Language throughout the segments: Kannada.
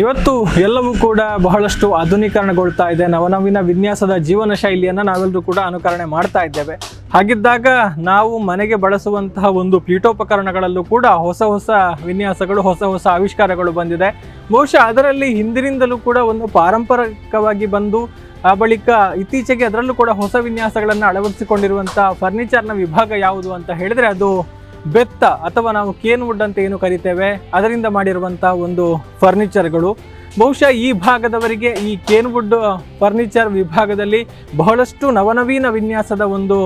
ಇವತ್ತು ಎಲ್ಲವೂ ಕೂಡ ಬಹಳಷ್ಟು ಆಧುನೀಕರಣಗೊಳ್ತಾ ಇದೆ. ನವನವೀನ ವಿನ್ಯಾಸದ ಜೀವನ ಶೈಲಿಯನ್ನು ನಾವೆಲ್ಲರೂ ಕೂಡ ಅನುಕರಣೆ ಮಾಡ್ತಾ ಇದ್ದೇವೆ. ಹಾಗಿದ್ದಾಗ ನಾವು ಮನೆಗೆ ಬಳಸುವಂತಹ ಒಂದು ಪೀಠೋಪಕರಣಗಳಲ್ಲೂ ಕೂಡ ಹೊಸ ಹೊಸ ವಿನ್ಯಾಸಗಳು, ಹೊಸ ಹೊಸ ಆವಿಷ್ಕಾರಗಳು ಬಂದಿದೆ. ಬಹುಶಃ ಅದರಲ್ಲಿ ಹಿಂದಿನಿಂದಲೂ ಕೂಡ ಒಂದು ಪಾರಂಪರಿಕವಾಗಿ ಬಂದು, ಆ ಬಳಿಕ ಇತ್ತೀಚೆಗೆ ಅದರಲ್ಲೂ ಕೂಡ ಹೊಸ ವಿನ್ಯಾಸಗಳನ್ನು ಅಳವಡಿಸಿಕೊಂಡಿರುವಂಥ ಫರ್ನಿಚರ್ನ ವಿಭಾಗ ಯಾವುದು ಅಂತ ಹೇಳಿದರೆ ಅದು ಬೆತ್ತ ಅಥವಾ ನಾವು ಕೇನ್ ವುಡ್ ಅಂತ ಏನು ಕರಿತೇವೆ, ಅದರಿಂದ ಮಾಡಿರುವಂಥ ಒಂದು ಫರ್ನಿಚರ್ಗಳು. ಬಹುಶಃ ಈ ಭಾಗದವರಿಗೆ ಈ ಕೇನ್ ವುಡ್ ಫರ್ನಿಚರ್ ವಿಭಾಗದಲ್ಲಿ ಬಹಳಷ್ಟು ನವನವೀನ ವಿನ್ಯಾಸದ ಒಂದು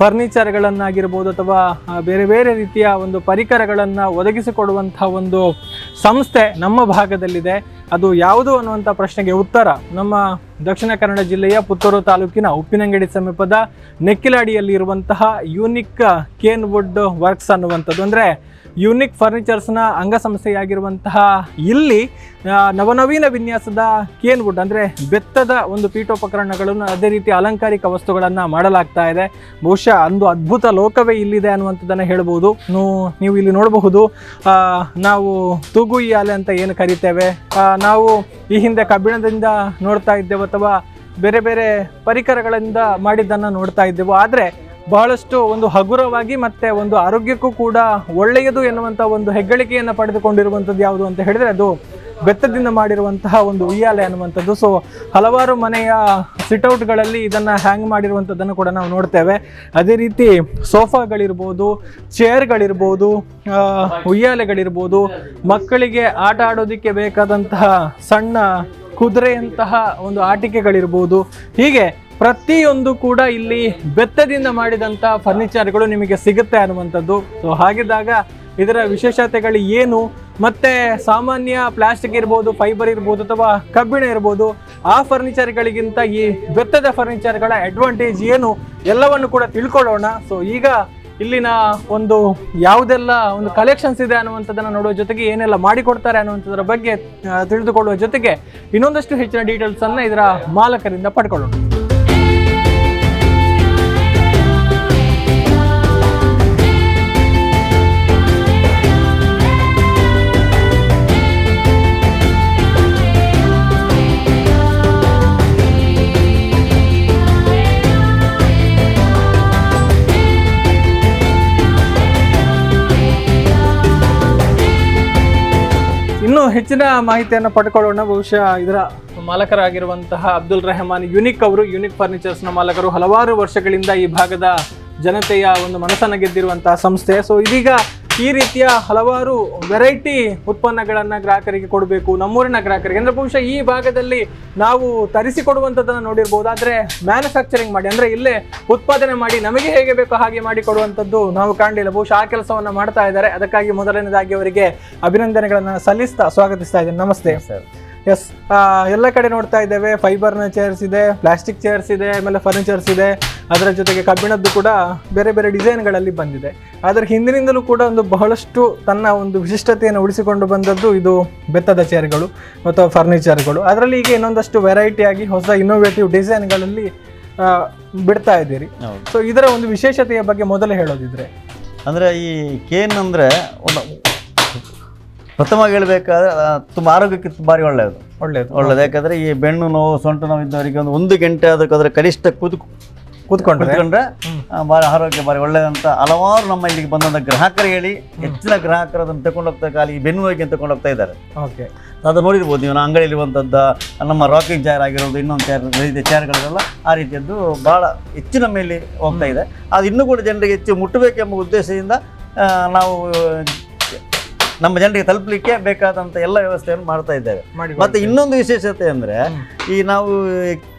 ಫರ್ನಿಚರ್ಗಳನ್ನಾಗಿರ್ಬೋದು ಅಥವಾ ಬೇರೆ ಬೇರೆ ರೀತಿಯ ಒಂದು ಪರಿಕರಗಳನ್ನು ಒದಗಿಸಿಕೊಡುವಂಥ ಒಂದು ಸಂಸ್ಥೆ ನಮ್ಮ ಭಾಗದಲ್ಲಿದೆ. ಅದು ಯಾವುದು ಅನ್ನುವಂಥ ಪ್ರಶ್ನೆಗೆ ಉತ್ತರ ನಮ್ಮ ದಕ್ಷಿಣ ಕನ್ನಡ ಜಿಲ್ಲೆಯ ಪುತ್ತೂರು ತಾಲೂಕಿನ ಉಪ್ಪಿನಂಗಡಿ ಸಮೀಪದ ನೆಕ್ಕಿಲಾಡಿಯಲ್ಲಿ ಇರುವಂತಹ ಯೂನಿಕ್ ಕೇನ್ ವುಡ್ ವರ್ಕ್ಸ್ ಅನ್ನುವಂಥದ್ದು. ಅಂದರೆ ಯೂನಿಕ್ ಫರ್ನಿಚರ್ಸ್ನ ಅಂಗಸಂಸ್ಥೆಯಾಗಿರುವಂತಹ ಇಲ್ಲಿ ನವನವೀನ ವಿನ್ಯಾಸದ ಕೇನ್ ವುಡ್ ಅಂದರೆ ಬೆತ್ತದ ಒಂದು ಪೀಠೋಪಕರಣಗಳನ್ನು ಅದೇ ರೀತಿ ಅಲಂಕಾರಿಕ ವಸ್ತುಗಳನ್ನು ಮಾಡಲಾಗ್ತಾ ಇದೆ. ಬಹುಶಃ ಒಂದು ಅದ್ಭುತ ಲೋಕವೇ ಇಲ್ಲಿದೆ ಅನ್ನುವಂಥದ್ದನ್ನು ಹೇಳ್ಬೋದು. ನೀವು- ಇಲ್ಲಿ ನೋಡಬಹುದು ನಾವು ತೂಗು ಅಂತ ಏನು ಕರಿತೇವೆ. ನಾವು ಈ ಹಿಂದೆ ಕಬ್ಬಿಣದಿಂದ ನೋಡ್ತಾ ಇದ್ದೇವೆ ಅಥವಾ ಬೇರೆ ಬೇರೆ ಪರಿಕರಗಳಿಂದ ಮಾಡಿದ್ದನ್ನು ನೋಡ್ತಾ ಇದ್ದೆವು. ಆದರೆ ಬಹಳಷ್ಟು ಒಂದು ಹಗುರವಾಗಿ ಮತ್ತೆ ಒಂದು ಆರೋಗ್ಯಕ್ಕೂ ಕೂಡ ಒಳ್ಳೆಯದು ಎನ್ನುವಂಥ ಒಂದು ಹೆಗ್ಗಳಿಕೆಯನ್ನು ಪಡೆದುಕೊಂಡಿರುವಂಥದ್ದು ಯಾವುದು ಅಂತ ಹೇಳಿದ್ರೆ ಅದು ಬೆತ್ತದಿಂದ ಮಾಡಿರುವಂತಹ ಒಂದು ಉಯ್ಯಾಲೆ ಅನ್ನುವಂಥದ್ದು. ಸೊ ಹಲವಾರು ಮನೆಯ ಸಿಟೌಟ್ಗಳಲ್ಲಿ ಇದನ್ನು ಹ್ಯಾಂಗ್ ಮಾಡಿರುವಂಥದ್ದನ್ನು ಕೂಡ ನಾವು ನೋಡ್ತೇವೆ. ಅದೇ ರೀತಿ ಸೋಫಾಗಳಿರ್ಬೋದು, ಚೇರ್ಗಳಿರ್ಬೋದು ಉಯ್ಯಾಲೆಗಳಿರ್ಬೋದು, ಮಕ್ಕಳಿಗೆ ಆಟ ಆಡೋದಕ್ಕೆ ಬೇಕಾದಂತಹ ಸಣ್ಣ ಕುದುರೆಯಂತಹ ಒಂದು ಆಟಿಕೆಗಳಿರ್ಬೋದು. ಹೀಗೆ ಪ್ರತಿಯೊಂದು ಕೂಡ ಇಲ್ಲಿ ಬೆತ್ತದಿಂದ ಮಾಡಿದಂಥ ಫರ್ನಿಚರ್ಗಳು ನಿಮಗೆ ಸಿಗುತ್ತೆ ಅನ್ನುವಂಥದ್ದು. ಸೊ ಹಾಗಿದ್ದಾಗ ಇದರ ವಿಶೇಷತೆಗಳು ಏನು? ಮತ್ತೆ ಸಾಮಾನ್ಯ ಪ್ಲಾಸ್ಟಿಕ್ ಇರ್ಬೋದು ಫೈಬರ್ ಇರ್ಬೋದು ಅಥವಾ ಕಬ್ಬಿಣ ಇರ್ಬೋದು, ಆ ಫರ್ನಿಚರ್ಗಳಿಗಿಂತ ಈ ಬೆತ್ತದ ಫರ್ನಿಚರ್ಗಳ ಅಡ್ವಾಂಟೇಜ್ ಏನು? ಎಲ್ಲವನ್ನು ಕೂಡ ತಿಳ್ಕೊಳ್ಳೋಣ. ಸೊ ಈಗ ಇಲ್ಲಿನ ಒಂದು ಯಾವುದೆಲ್ಲ ಒಂದು ಕಲೆಕ್ಷನ್ಸ್ ಇದೆ ಅನ್ನುವಂಥದ್ದನ್ನು ನೋಡುವ ಜೊತೆಗೆ ಏನೆಲ್ಲ ಮಾಡಿಕೊಡ್ತಾರೆ ಅನ್ನುವಂಥದ್ರ ಬಗ್ಗೆ ತಿಳಿದುಕೊಳ್ಳುವ ಜೊತೆಗೆ ಇನ್ನೊಂದಷ್ಟು ಹೆಚ್ಚಿನ ಡೀಟೇಲ್ಸನ್ನು ಇದರ ಮಾಲಕರಿಂದ ಪಡ್ಕೊಳ್ಳೋಣ. ಹೆಚ್ಚಿನ ಮಾಹಿತಿಯನ್ನು ಪಡ್ಕೊಳ್ಳೋಣ. ಬಹುಶಃ ಇದರ ಮಾಲಕರಾಗಿರುವಂತಹ ಅಬ್ದುಲ್ ರೆಹಮಾನ್ ಯುನಿಕ್ ಅವರು ಯುನಿಕ್ ಫರ್ನಿಚರ್ಸ್ನ ಮಾಲಕರು ಹಲವಾರು ವರ್ಷಗಳಿಂದ ಈ ಭಾಗದ ಜನತೆಯ ಒಂದು ಮನಸ್ಸನ್ನು ಗೆದ್ದಿರುವಂತಹ ಸಂಸ್ಥೆ. ಸೊ ಇದೀಗ ಈ ರೀತಿಯ ಹಲವಾರು ವೆರೈಟಿ ಉತ್ಪನ್ನಗಳನ್ನು ಗ್ರಾಹಕರಿಗೆ ಕೊಡಬೇಕು, ನಮ್ಮೂರಿನ ಗ್ರಾಹಕರಿಗೆ. ಅಂದರೆ ಬಹುಶಃ ಈ ಭಾಗದಲ್ಲಿ ನಾವು ತರಿಸಿಕೊಡುವಂಥದ್ದನ್ನು ನೋಡಿರ್ಬೋದು. ಆದರೆ ಮ್ಯಾನುಫ್ಯಾಕ್ಚರಿಂಗ್ ಮಾಡಿ, ಅಂದರೆ ಇಲ್ಲೇ ಉತ್ಪಾದನೆ ಮಾಡಿ ನಮಗೆ ಹೇಗೆ ಬೇಕೋ ಹಾಗೆ ಮಾಡಿ ಕೊಡುವಂಥದ್ದು ನಾವು ಕಾಣಲಿಲ್ಲ. ಬಹುಶಃ ಆ ಕೆಲಸವನ್ನು ಮಾಡ್ತಾ ಇದ್ದಾರೆ. ಅದಕ್ಕಾಗಿ ಮೊದಲನೇದಾಗಿ ಅವರಿಗೆ ಅಭಿನಂದನೆಗಳನ್ನು ಸಲ್ಲಿಸ್ತಾ ಸ್ವಾಗತಿಸ್ತಾ ಇದ್ದೇನೆ. ನಮಸ್ತೆ. ಸರ್ ಎಸ್ ಎಲ್ಲ ಕಡೆ ನೋಡ್ತಾ ಇದ್ದೇವೆ. ಫೈಬರ್ನ ಚೇರ್ಸ್ ಇದೆ ಪ್ಲಾಸ್ಟಿಕ್ ಚೇರ್ಸ್ ಇದೆ ಆಮೇಲೆ ಫರ್ನಿಚರ್ಸ್ ಇದೆ. ಅದರ ಜೊತೆಗೆ ಕಬ್ಬಿಣದ್ದು ಕೂಡ ಬೇರೆ ಬೇರೆ ಡಿಸೈನ್ಗಳಲ್ಲಿ ಬಂದಿದೆ. ಆದರೆ ಹಿಂದಿನಿಂದಲೂ ಕೂಡ ಒಂದು ಬಹಳಷ್ಟು ತನ್ನ ಒಂದು ವಿಶಿಷ್ಟತೆಯನ್ನು ಉಳಿಸಿಕೊಂಡು ಬಂದದ್ದು ಇದು ಬೆತ್ತದ ಚೇರ್ಗಳು ಮತ್ತು ಫರ್ನಿಚರ್ಗಳು ಅದರಲ್ಲಿ ಈಗ ಇನ್ನೊಂದಷ್ಟು ವೆರೈಟಿಯಾಗಿ ಆಗಿ ಹೊಸ ಇನ್ನೋವೇಟಿವ್ ಡಿಸೈನ್ಗಳಲ್ಲಿ ಬಿಡ್ತಾ ಇದ್ದೀರಿ. ಸೊ ಇದರ ಒಂದು ವಿಶೇಷತೆಯ ಬಗ್ಗೆ ಮೊದಲೇ ಹೇಳೋದಿದ್ರೆ. ಅಂದರೆ ಈ ಕೇನ್ ಅಂದರೆ ಒಂದು ಪ್ರಥಮವಾಗಿ ಹೇಳಬೇಕಾದ್ರೆ ತುಂಬ ಆರೋಗ್ಯಕ್ಕೆ ಭಾರಿ ಒಳ್ಳೆಯದು. ಒಳ್ಳೆಯದು. ಒಳ್ಳೆಯದು ಯಾಕಂದರೆ ಈ ಬೆನ್ನು ನೋವು ಸೊಂಟ ನೋವು ಇದ್ದವರಿಗೆ ಒಂದು ಒಂದು ಗಂಟೆ ಅದಕ್ಕೆ ಅದರ ಕನಿಷ್ಠ ಕೂತ್ ಕೂತ್ಕೊಂಡ್ರೆ. ಭಾರಿ ಆರೋಗ್ಯ ಭಾರಿ ಒಳ್ಳೆಯದಂತ ಹಲವಾರು ನಮ್ಮ ಇಲ್ಲಿಗೆ ಬಂದಂಥ ಗ್ರಾಹಕರು ಹೇಳಿ ಹೆಚ್ಚಿನ ಗ್ರಾಹಕರು ಅದನ್ನು ತಗೊಂಡು ಹೋಗ್ತಾ ಕಾಲಿ ಈ ಬೆನ್ನು ನೋವಿಗೆ ತಗೊಂಡು ಹೋಗ್ತಾ ಇದ್ದಾರೆ. ಓಕೆ. ಅದು ನೋಡಿರ್ಬೋದು ನೀವು ಅಂಗಡಿಯಲ್ಲಿ ಅಂಗಡಿಯಲ್ಲಿರುವಂಥದ್ದು ನಮ್ಮ ರಾಕಿಂಗ್ ಚೇರ್ ಆಗಿರೋದು ಇನ್ನೊಂದು ಚೇರ್ ರೀತಿಯ ಚೇರ್ಗಳೆಲ್ಲ ಆ ರೀತಿಯದ್ದು ಭಾಳ ಹೆಚ್ಚಿನ ಮೇಲೆ ಹೋಗ್ತಾ ಇದೆ. ಅದು ಇನ್ನೂ ಕೂಡ ಜನರಿಗೆ ಹೆಚ್ಚು ಮುಟ್ಟಬೇಕೆಂಬ ಉದ್ದೇಶದಿಂದ ನಾವು ನಮ್ಮ ಜನರಿಗೆ ತಲುಪಲಿಕ್ಕೆ ಬೇಕಾದಂತ ಎಲ್ಲ ವ್ಯವಸ್ಥೆಯನ್ನು ಮಾಡ್ತಾ ಇದ್ದೇವೆ. ಮತ್ತೆ ಇನ್ನೊಂದು ವಿಶೇಷತೆ ಅಂದ್ರೆ ಈ ನಾವು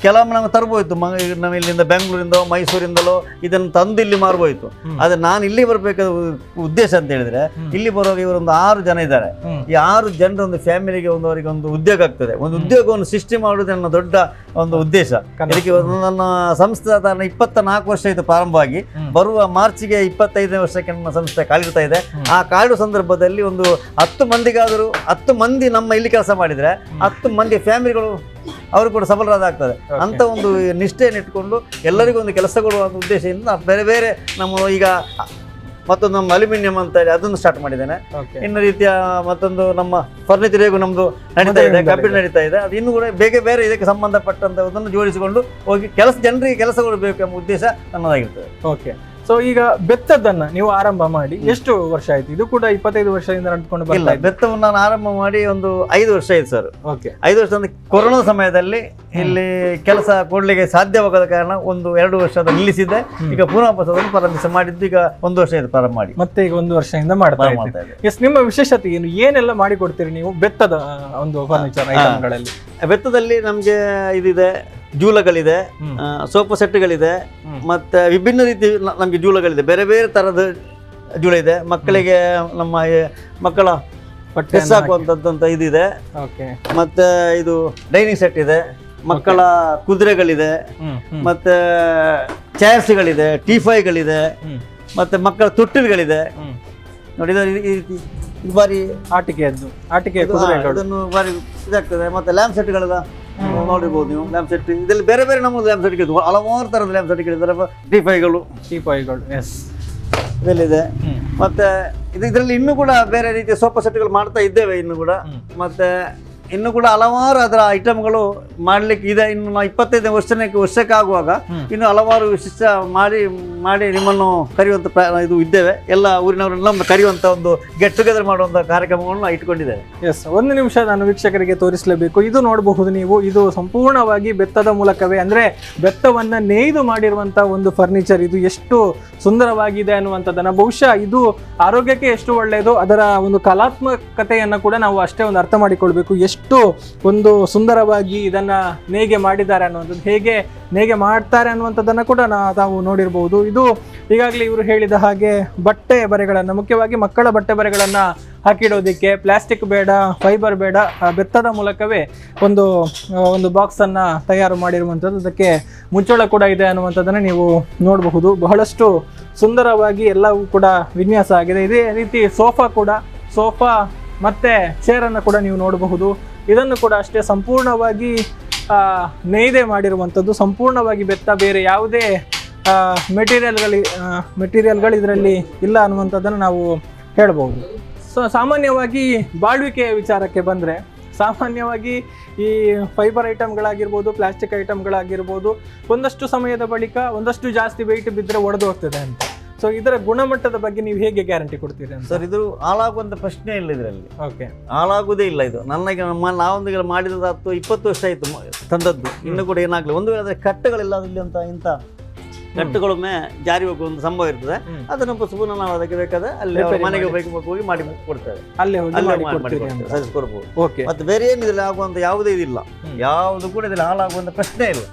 ಕೆಲವೊಮ್ಮೆ ನಾವು ತರ್ಬೋಯ್ತು ಮ ನಾವು ಇಲ್ಲಿಂದ ಬೆಂಗಳೂರಿಂದ ಮೈಸೂರಿಂದಲೋ ಇದನ್ನು ತಂದು ಇಲ್ಲಿ ಮಾರ್ಬೋಯ್ತು. ಆದ್ರೆ ನಾನು ಇಲ್ಲಿ ಬರಬೇಕಾದ ಉದ್ದೇಶ ಅಂತ ಹೇಳಿದ್ರೆ ಇಲ್ಲಿ ಬರುವಾಗ ಇವರೊಂದು ಆರು ಜನ ಇದ್ದಾರೆ. ಈ ಆರು ಜನರ ಒಂದು ಫ್ಯಾಮಿಲಿಗೆ ಒಂದು ಅವರಿಗೆ ಒಂದು ಉದ್ಯೋಗ ಆಗ್ತದೆ. ಒಂದು ಉದ್ಯೋಗವನ್ನು ಸೃಷ್ಟಿ ಮಾಡುವುದು ನನ್ನ ದೊಡ್ಡ ಒಂದು ಉದ್ದೇಶ. ಇದಕ್ಕೆ ನನ್ನ ಸಂಸ್ಥೆ ಅದನ್ನು ಇಪ್ಪತ್ತ ನಾಲ್ಕು ವರ್ಷ ಇದು ಪ್ರಾರಂಭವಾಗಿ. ಬರುವ ಮಾರ್ಚ್ಗೆ ಇಪ್ಪತ್ತೈದನೇ ವರ್ಷಕ್ಕೆ ನಮ್ಮ ಸಂಸ್ಥೆ ಕಾಲಿಡ್ತಾ ಇದೆ. ಆ ಕಾಡು ಸಂದರ್ಭದಲ್ಲಿ ಒಂದು ಹತ್ತು ಮಂದಿಗಾದರೂ ಹತ್ತು ಮಂದಿ ನಮ್ಮ ಇಲ್ಲಿ ಕೆಲಸ ಮಾಡಿದರೆ ಹತ್ತು ಮಂದಿ ಫ್ಯಾಮಿಲಿಗಳು ಅವರು ಕೂಡ ಸಫಲರಾದಾಗ್ತದೆ ಅಂತ ಒಂದು ನಿಷ್ಠೆಯನ್ನು ಇಟ್ಕೊಂಡು ಎಲ್ಲರಿಗೂ ಒಂದು ಕೆಲಸ ಕೊಡುವ ಉದ್ದೇಶದಿಂದ ಬೇರೆ ಬೇರೆ ನಮ್ಮ ಈಗ ಮತ್ತೊಂದು ನಮ್ಮ ಅಲ್ಯೂಮಿನಿಯಂ ಅಂತ ಹೇಳಿ ಅದನ್ನು ಸ್ಟಾರ್ಟ್ ಮಾಡಿದ್ದೇನೆ. ಇನ್ನು ರೀತಿಯ ಮತ್ತೊಂದು ನಮ್ಮ ಫರ್ನಿಚರ್ ಹೇಗೂ ನಮ್ಮದು ನಡೀತಾ ಇದೆ ಕಬ್ಬಿಣ ನಡೀತಾ ಇದೆ. ಅದು ಇನ್ನೂ ಕೂಡ ಬೇಗ ಬೇರೆ ಇದಕ್ಕೆ ಸಂಬಂಧಪಟ್ಟಂತದನ್ನು ಜೋಡಿಸಿಕೊಂಡು ಹೋಗಿ ಕೆಲಸ ಜನರಿಗೆ ಕೆಲಸ ಕೊಡಬೇಕು ಎಂಬ ಉದ್ದೇಶ ನನ್ನದಾಗಿರ್ತದೆ. ಓಕೆ ಸೊ ಈಗ ಬೆತ್ತದನ್ನ ನೀವು ಆರಂಭ ಮಾಡಿ ಎಷ್ಟು ವರ್ಷ ಆಯ್ತು? ಇದು ಕೂಡ ಇಪ್ಪತ್ತೈದು ವರ್ಷದಿಂದ ನಡ್ಕೊಂಡು ಇಲ್ಲ ಇದೆ ಬೆತ್ತವನ್ನು ನಾನು ಆರಂಭ ಮಾಡಿ ಒಂದು ಐದು ವರ್ಷ ಆಯ್ತು ಸರ್. ಓಕೆ ಐದು ವರ್ಷ ಅಂದ್ರೆ ಕೊರೋನಾ ಸಮಯದಲ್ಲಿ ಇಲ್ಲಿ ಕೆಲಸ ಕೊಡ್ಲಿಕ್ಕೆ ಸಾಧ್ಯವಾಗದ ಕಾರಣ ಒಂದು ಎರಡು ವರ್ಷದ ನಿಲ್ಲಿಸಿದೆ ಈಗ ಪುನಃ ಅದನ್ನು ಪ್ರಾರಂಭಿಸ ಮಾಡಿದ್ದು ಈಗ ಒಂದು ವರ್ಷ ಆಯ್ತು ಪ್ರಾರಂಭ ಮಾಡಿ. ಮತ್ತೆ ಈಗ ಒಂದು ವರ್ಷದಿಂದ ಮಾಡ್ತಾ ಪ್ರಾರಂಭ ಮಾಡ್ತಾ ಇದ್ದೆ ಎಸ್ ನಿಮ್ಮ ವಿಶೇಷತೆ ಏನು? ಏನೆಲ್ಲ ಮಾಡಿ ಕೊಡ್ತೀರಿ ನೀವು ಬೆತ್ತದ ಆ, ಒಂದು ಫರ್ನಿಚರ್ ಐಟಮ್ಗಳಲ್ಲಿ ಬೆತ್ತದಲ್ಲಿ ನಮಗೆ ಇದಿದೆ. ಜೂಲಗಳಿದೆ. ಸೋಫಾ ಸೆಟ್ಗಳಿದೆ ಮತ್ತು ವಿಭಿನ್ನ ರೀತಿ ನಮಗೆ ಜೂಲಗಳಿದೆ. ಬೇರೆ ಬೇರೆ ತರದ ಜೂಳ ಇದೆ. ಮಕ್ಕಳಿಗೆ ನಮ್ಮ ಮಕ್ಕಳ ಡ್ರೆಸ್ ಹಾಕುವಂಥದ್ದಂತ ಇದಿದೆ. ಓಕೆ. ಮತ್ತೆ ಇದು ಡೈನಿಂಗ್ ಸೆಟ್ ಇದೆ. ಮಕ್ಕಳ ಕುದುರೆಗಳಿದೆ. ಮತ್ತು ಚೇರ್ಸ್ಗಳಿದೆ ಟೀಫೈಗಳಿದೆ ಮತ್ತು ಮಕ್ಕಳ ತೊಟ್ಟಿಲುಗಳಿದೆ. ನೋಡಿದ ಈ ರೀತಿ ಬಾರಿ ಆಟಿಕೆಯದ್ದು ಆಟಿಕೆ ಅದು ಹಾ, ಕುದುರೆಗಳು ಇದನ್ನು ಬಾರಿ ಇದಾಗ್ತದೆ. ಮತ್ತೆ ಲ್ಯಾಂಪ್ ಸೆಟ್ಗಳೆಲ್ಲ ನೋಡಿರ್ಬೋದು ನೀವು. ಲ್ಯಾಂಪ್ ಸೆಟ್ ಇದರಲ್ಲಿ ಬೇರೆ ಬೇರೆ ನಮ್ಮ ಲ್ಯಾಂಪ್ ಸೆಟ್ಗಳಿದೆ ಹಲವಾರು ಥರದ ಲ್ಯಾಂಪ್ ಸೆಟ್ಗಳಿದ್ದಾರೆ ಟೀಫೈಗಳು ಟಿಫೈಗಳು ಎಸ್ ಇದರಲ್ಲಿದೆ. ಮತ್ತೆ ಇದು ಇದರಲ್ಲಿ ಇನ್ನೂ ಕೂಡ ಬೇರೆ ರೀತಿಯ ಸೋಫಾ ಸೆಟ್ಗಳು ಮಾಡ್ತಾ ಇದ್ದೇವೆ ಇನ್ನು ಕೂಡ. ಮತ್ತೆ ಇನ್ನು ಕೂಡ ಹಲವಾರು ಅದರ ಐಟಮ್ಗಳು ಮಾಡ್ಲಿಕ್ಕೆ ಇದೆ. ಇನ್ನು ನಾವು ಇಪ್ಪತ್ತೈದು ವರ್ಷಕ್ಕೆ ವರ್ಷಕ್ಕಾಗುವಾಗ ಇನ್ನು ಹಲವಾರು ವಿಶಿಷ್ಟ ಮಾಡಿ ಮಾಡಿ ನಿಮ್ಮನ್ನು ಕರೆಯುವಂತ ಪ್ರ- ಇದು ಇದ್ದೇವೆ. ಎಲ್ಲ ಊರಿನವರೆಲ್ಲ ಕರೆಯುವಂತ ಒಂದು ಗೆಟ್ ಟುಗೆದರ್ ಮಾಡುವಂತ ಕಾರ್ಯಕ್ರಮಗಳನ್ನ ಇಟ್ಕೊಂಡಿದ್ದೇವೆ. ಎಸ್ ಒಂದು ನಿಮಿಷ ನಾನು ವೀಕ್ಷಕರಿಗೆ ತೋರಿಸಲೇಬೇಕು. ಇದು ನೋಡಬಹುದು ನೀವು. ಇದು ಸಂಪೂರ್ಣವಾಗಿ ಬೆತ್ತದ ಮೂಲಕವೇ. ಅಂದ್ರೆ ಬೆತ್ತವನ್ನು ನೇಯ್ದು ಮಾಡಿರುವಂತ ಒಂದು ಫರ್ನಿಚರ್ ಇದು ಎಷ್ಟು ಸುಂದರವಾಗಿದೆ ಅನ್ನುವಂಥದ್ದನ್ನು. ಬಹುಶಃ ಇದು ಆರೋಗ್ಯಕ್ಕೆ ಎಷ್ಟು ಒಳ್ಳೆಯದು ಅದರ ಒಂದು ಕಲಾತ್ಮಕತೆಯನ್ನು ಕೂಡ ನಾವು ಅಷ್ಟೇ ಒಂದು ಅರ್ಥ ಮಾಡಿಕೊಳ್ಬೇಕು. ಎಷ್ಟು ಒಂದು ಸುಂದರವಾಗಿ ಇದನ್ನು ನೇಗೆ ಮಾಡಿದ್ದಾರೆ ಅನ್ನುವಂಥದ್ದು, ಹೇಗೆ ನೇಗೆ ಮಾಡ್ತಾರೆ ಅನ್ನುವಂಥದ್ದನ್ನು ಕೂಡ ನಾ ತಾವು ನೋಡಿರಬಹುದು ಇದು ಈಗಾಗಲೇ ಇವರು ಹೇಳಿದ ಹಾಗೆ ಬಟ್ಟೆ ಬರೆಗಳನ್ನು, ಮುಖ್ಯವಾಗಿ ಮಕ್ಕಳ ಬಟ್ಟೆ ಬರೆಗಳನ್ನು ಹಾಕಿಡೋದಕ್ಕೆ, ಪ್ಲಾಸ್ಟಿಕ್ ಬೇಡ, ಫೈಬರ್ ಬೇಡ ಬೆತ್ತದ ಮೂಲಕವೇ ಒಂದು ಒಂದು ಬಾಕ್ಸನ್ನು ತಯಾರು ಮಾಡಿರುವಂಥದ್ದು. ಅದಕ್ಕೆ ಮುಚ್ಚಳ ಕೂಡ ಇದೆ ಅನ್ನುವಂಥದ್ದನ್ನು ನೀವು ನೋಡಬಹುದು. ಬಹಳಷ್ಟು ಸುಂದರವಾಗಿ ಎಲ್ಲವೂ ಕೂಡ ವಿನ್ಯಾಸ ಆಗಿದೆ. ಇದೇ ರೀತಿ ಸೋಫಾ ಕೂಡ, ಸೋಫಾ ಮತ್ತು ಚೇರನ್ನು ಕೂಡ ನೀವು ನೋಡಬಹುದು. ಇದನ್ನು ಕೂಡ ಅಷ್ಟೇ ಸಂಪೂರ್ಣವಾಗಿ ನೇಯ್ದೆ ಮಾಡಿರುವಂಥದ್ದು. ಸಂಪೂರ್ಣವಾಗಿ ಬೆತ್ತ ಬೇರೆ ಯಾವುದೇ ಮೆಟೀರಿಯಲ್ಗಳಿ ಮೆಟೀರಿಯಲ್ಗಳು ಇದರಲ್ಲಿ ಇಲ್ಲ ಅನ್ನುವಂಥದ್ದನ್ನು ನಾವು ಹೇಳ್ಬೋದು ಸೊ ಸಾಮಾನ್ಯವಾಗಿ ಬಾಳ್ವಿಕೆಯ ವಿಚಾರಕ್ಕೆ ಬಂದರೆ, ಸಾಮಾನ್ಯವಾಗಿ ಈ ಫೈಬರ್ ಐಟಮ್ಗಳಾಗಿರ್ಬೋದು ಪ್ಲಾಸ್ಟಿಕ್ ಐಟಮ್ಗಳಾಗಿರ್ಬೋದು ಒಂದಷ್ಟು ಸಮಯದ ಬಳಿಕ ಒಂದಷ್ಟು ಜಾಸ್ತಿ ವೆಯ್ಟ್ ಬಿದ್ದರೆ ಒಡೆದು ಹೋಗ್ತದೆ ಅಂತ. ಸೊ ಇದರ ಗುಣಮಟ್ಟದ ಬಗ್ಗೆ ನೀವು ಹೇಗೆ ಗ್ಯಾರಂಟಿ ಕೊಡ್ತೀರಿ ಅಂತ? ಸರ್ ಇದು ಹಾಳಾಗುವಂತ ಪ್ರಶ್ನೆ ಇಲ್ಲ ಇದರಲ್ಲಿ. ಓಕೆ ಹಾಳಾಗುವುದೇ ಇಲ್ಲ ಇದು. ನನಗೆ ನಮ್ಮ ನಾವೊಂದಿಗೆ ಮಾಡಿದ ಹತ್ತು ಇಪ್ಪತ್ತು ವರ್ಷ ಆಯಿತು ತಂದದ್ದು. ಇನ್ನು ಕೂಡ ಏನಾಗಲಿ ಒಂದು ವೇಳೆ ಕಟ್ಟುಗಳಿಲ್ಲ ಇಲ್ಲಿ ಅಂತ ಇಂಥ ಕಟ್ಟುಗಳೊಮ್ಮೆ ಜಾರಿ ಹೋಗುವ ಒಂದು ಸಂಭವ ಇರ್ತದೆ. ಅದನ್ನು ಪುಸ್ತಕ ನಾವು ಅದಕ್ಕೆ ಬೇಕಾದ್ರೆ ಅಲ್ಲಿ ಮನೆಗೆ ಹೋಗಿ ಬೇಕು ಹೋಗಿ ಮಾಡಿ ಕೊಡ್ತೇವೆ ಅಲ್ಲೇ ಮಾಡಿ ಕೊಡ್ತೀವಿ ಅಂತ. ಓಕೆ ಮತ್ತೆ ಬೇರೆ ಏನು ಇದರಲ್ಲಿ ಆಗುವಂತ ಯಾವುದೇ ಇದಿಲ್ಲ. ಯಾವುದು ಕೂಡ ಇದರಲ್ಲಿ ಹಾಳಾಗುವಂತ ಪ್ರಶ್ನೆ ಇಲ್ಲ.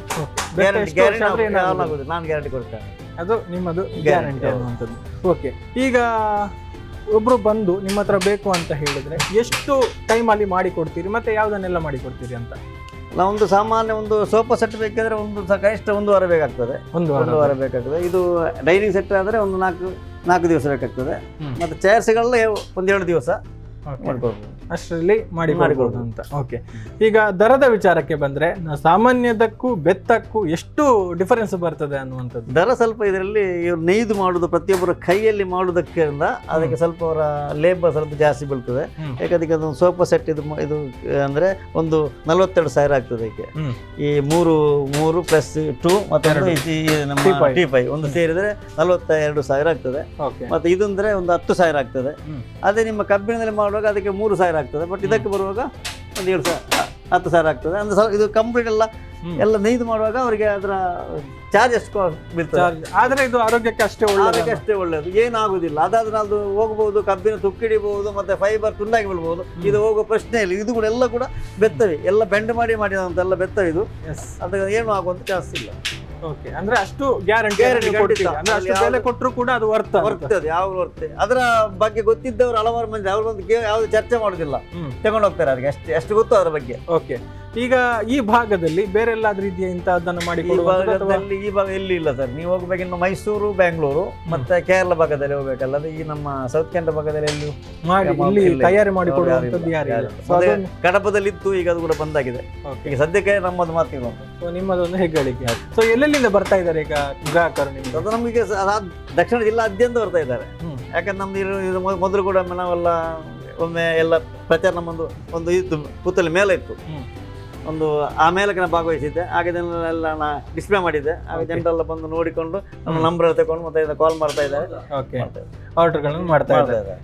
ಗ್ಯಾರಂಟಿ ಗ್ಯಾರಂಟಿ ಹಾಳಾಗುವುದು. ನಾನು ಗ್ಯಾರಂಟಿ ಕೊಡ್ತೇನೆ. ಅದು ನಿಮ್ಮದು ಗ್ಯಾರಂಟಿ. ಅನ್ನುವಂಥದ್ದು. ಓಕೆ ಈಗ ಒಬ್ರು ಬಂದು ನಿಮ್ಮ ಹತ್ರ ಬೇಕು ಅಂತ ಹೇಳಿದ್ರೆ ಎಷ್ಟು ಟೈಮಲ್ಲಿ ಮಾಡಿ ಕೊಡ್ತೀರಿ ಮತ್ತೆ ಯಾವುದನ್ನೆಲ್ಲ ಮಾಡಿ ಕೊಡ್ತೀರಿ ಅಂತ? ನಾವೊಂದು ಸಾಮಾನ್ಯ ಒಂದು ಸೋಫಾ ಸೆಟ್ ಬೇಕಿದ್ರೆ ಒಂದು ಸ- ಕನಿಷ್ಠ ಒಂದು ವಾರ ಬೇಕಾಗ್ತದೆ. ಒಂದು ಒಂದು ವಾರ ವಾರ ಬೇಕಾಗ್ತದೆ. ಇದು ಡೈನಿಂಗ್ ಸೆಟ್ ಆದರೆ ಒಂದು ನಾಲ್ಕು ನಾಲ್ಕು ದಿವಸ ಬೇಕಾಗ್ತದೆ. ಮತ್ತು ಮತ್ತೆ ಚೇರ್ಸ್ಗಳೆಲ್ಲ ಒಂದೆರಡು ದಿವಸ. Okay. ಮಾಡ್ಕೊಳ್ಬೋದು. ಅಷ್ಟರಲ್ಲಿ ಮಾಡಿ ಮಾಡಿಕೊಡ್ಬೋದು. ಅಂತ. ಓಕೆ ಈಗ ದರದ ವಿಚಾರಕ್ಕೆ ಬಂದ್ರೆ ಸಾಮಾನ್ಯದಕ್ಕೂ ಬೆತ್ತಕ್ಕೂ ಎಷ್ಟು ಡಿಫರೆನ್ಸ್ ಬರ್ತದೆ ಅನ್ನುವಂಥದ್ದು? ದರ ಸ್ವಲ್ಪ ಇದರಲ್ಲಿ ಇವ್ರು ನೇಯ್ದು ಮಾಡುದು ಪ್ರತಿಯೊಬ್ಬರ ಕೈಯಲ್ಲಿ ಮಾಡುವುದಕ್ಕಿಂತ ಅದಕ್ಕೆ ಸ್ವಲ್ಪ ಅವರ ಲೇಬರ್ ಸ್ವಲ್ಪ ಜಾಸ್ತಿ ಬೀಳ್ತದೆ. ಯಾಕಂದ್ರೆ ಅದೊಂದು ಸೋಫಾ ಸೆಟ್ ಇದು ಇದು ಅಂದ್ರೆ ಒಂದು ನಲವತ್ತೆರಡು ಸಾವಿರ ಆಗ್ತದೆ ಇದಕ್ಕೆ. ಈ ಮೂರು ಮೂರು ಪ್ಲಸ್ ಟೂ ಮತ್ತೆ ಎರಡು. ನಮ್ಮ T5. ಟಿ ಫೈ ಒಂದು ಸೇರಿದ್ರೆ ನಲವತ್ತ ಎರಡು ಸಾವಿರ ಆಗ್ತದೆ. ಮತ್ತೆ ಇದಂದ್ರೆ ಒಂದು ಹತ್ತು ಸಾವಿರ ಆಗ್ತದೆ. ಅದೇ ನಿಮ್ಮ ಕಬ್ಬಿಣದಲ್ಲಿ ಮಾಡುವಾಗ ಅದಕ್ಕೆ ಮೂರು ಸಾವಿರ ಆಗ್ತದೆ. ಬಟ್ ಇದಕ್ಕೆ ಬರುವಾಗ ಒಂದು ಏಳು ಸಾವಿರ ಹತ್ತು ಸಾವಿರ ಆಗ್ತದೆ. ಅಂದ್ರೆ ಇದು ಕಂಪ್ಲೀಟ್ ಎಲ್ಲ ಎಲ್ಲ ನೇಯ್ದು ಮಾಡುವಾಗ ಅವರಿಗೆ ಅದರ ಚಾರ್ಜ್ ಎಷ್ಟು ಬೀಳ್ತದೆ. ಆದ್ರೆ ಇದು ಆರೋಗ್ಯಕ್ಕೆ ಅಷ್ಟೇ ಒಳ್ಳೆಯದು ಅಷ್ಟೇ ಒಳ್ಳೆಯದು ಏನಾಗುದಿಲ್ಲ ಅದಾದ್ರೆ ಅದು ಹೋಗಬಹುದು ಕಬ್ಬಿನ ತುಕ್ಕಿಡಿಬಹುದು ಮತ್ತೆ ಫೈಬರ್ ತುಂಡಾಗಿ ಬಿಡ್ಬೋದು ಇದು ಹೋಗೋ ಪ್ರಶ್ನೆ ಇಲ್ಲ. ಇದು ಕೂಡ ಎಲ್ಲ ಕೂಡ ಬೆತ್ತವೆ. ಎಲ್ಲ ಬೆಂಡ್ ಮಾಡಿ ಮಾಡಿದಂತ ಎಲ್ಲ ಬೆತ್ತವೆ ಇದು. ಅದಕ್ಕೆ ಏನು ಆಗುವಂತ ಚಾನ್ಸ್ ಇಲ್ಲ. ಓಕೆ ಅಂದ್ರೆ ಅಷ್ಟು ಗ್ಯಾರಂಟಿ ಗ್ಯಾರಂಟಿ ಖಂಡಿತ. ಅಂದ್ರೆ ಅಷ್ಟು ಬೆಲೆ ಕೊಟ್ಟರು ಕೂಡ ಅದು ವರ್ತ್ ಬರ್ತದೆ ಯಾವ ವರ್ತೆ ಅದರ ಬಗ್ಗೆ ಗೊತ್ತಿದ್ದವರು ಹಲವಾರು ಮಂದಿ ಅವ್ರ ಬಂದು ಯಾವ್ದು ಚರ್ಚೆ ಮಾಡುದಿಲ್ಲ. ತಗೊಂಡೋಗ್ತಾರೆ ತಗೊಂಡು ಹೋಗ್ತಾರೆ ಅವ್ರಿಗೆ ಅಷ್ಟು ಎಷ್ಟು ಗೊತ್ತು ಅದರ ಬಗ್ಗೆ. ಓಕೆ ಈಗ ಈ ಭಾಗದಲ್ಲಿ ಬೇರೆ ಎಲ್ಲಾದ್ರೂ ಇದೆಯಾ ಇಂತಹದ್ದನ್ನು ಮಾಡಿ ಈ ಭಾಗದಲ್ಲಿ ಈ ಭಾಗ ಎಲ್ಲಿ ಇಲ್ಲ ಸರ್. ನೀವು ಹೋಗ್ಬೇಕು ಇನ್ನು ಮೈಸೂರು ಬ್ಯಾಂಗ್ಳೂರು ಮತ್ತೆ ಕೇರಳ ಭಾಗದಲ್ಲಿ ಹೋಗ್ಬೇಕಲ್ಲ ಅದು ಈ ನಮ್ಮ ಸೌತ್ ಕೇಂದ್ರ ಭಾಗದಲ್ಲಿ ಎಲ್ಲೂ? ಮಾಡಿ ಇಲ್ಲಿ ತಯಾರಿ ಮಾಡಿ ಯಾರು ಕೊಡುವಂಥದ್ದು ಯಾರು ಯಾರು ಇಲ್ಲ. ಇಲ್ಲ. ಅದೊಂದು- ಕಡಪದಲ್ಲಿ ಇತ್ತು ಈಗ ಅದು ಕೂಡ ಬಂದಾಗಿದೆ. ಈಗ ಸದ್ಯಕ್ಕೆ ನಮ್ಮದು ಮಾತಿಗೆ ಸೊ ನಿಮ್ಮದೊಂದು ಹೆಗ್ಗಳಿಕೆ. ಸೊ ಎಲ್ಲೆಲ್ಲಿಂದ ಬರ್ತಾ ಇದ್ದಾರೆ ಈಗ ಗ್ರಾಹಕರು ನಿಮ್ಗೆ? ಅದು ನಮಗೆ ದಕ್ಷಿಣ ಜಿಲ್ಲಾ ದಕ್ಷಿಣ ಜಿಲ್ಲಾದ್ಯಂತ ಬರ್ತಾ ಇದ್ದಾರೆ. ಹ್ಮ್. ಯಾಕಂದ್ರೆ ನಮ್ದು ಇರೋ- ಇದು ಮೊದ್- ಮೊದಲು ಕೂಡ ನಾವೆಲ್ಲ ಒಮ್ಮೆ ಎಲ್ಲ ಪ್ರಚಾರ ನಮ್ಮೊಂದು ಒಂದು ಇತ್ತು ಪುತ್ತಲಿ ಮೇಲೆ ಇತ್ತು. ಹ್ಮ್. ಒಂದು ಆ ಮೇಲಕ್ಕೆ ನಾನು ಭಾಗವಹಿಸಿದ್ದೆ. ಹಾಗೆ ಇದನ್ನೆಲ್ಲ ನಾ ಡಿಸ್ಪ್ಲೇ ಮಾಡಿದ್ದೆ. ಹಾಗೆ. ಜನರೆಲ್ಲ ಬಂದು ನೋಡಿಕೊಂಡು ನಮ್ಮ ನಂಬರ್ ತಗೊಂಡು ಮತ್ತೆ ಕಾಲ್ ಮಾಡ್ತಾ ಇದ್ದಾರೆ. ಓಕೆ ಆರ್ಡರ್ಗಳನ್ನು ಮಾಡ್ತಾ ಇದ್ದಾರೆ.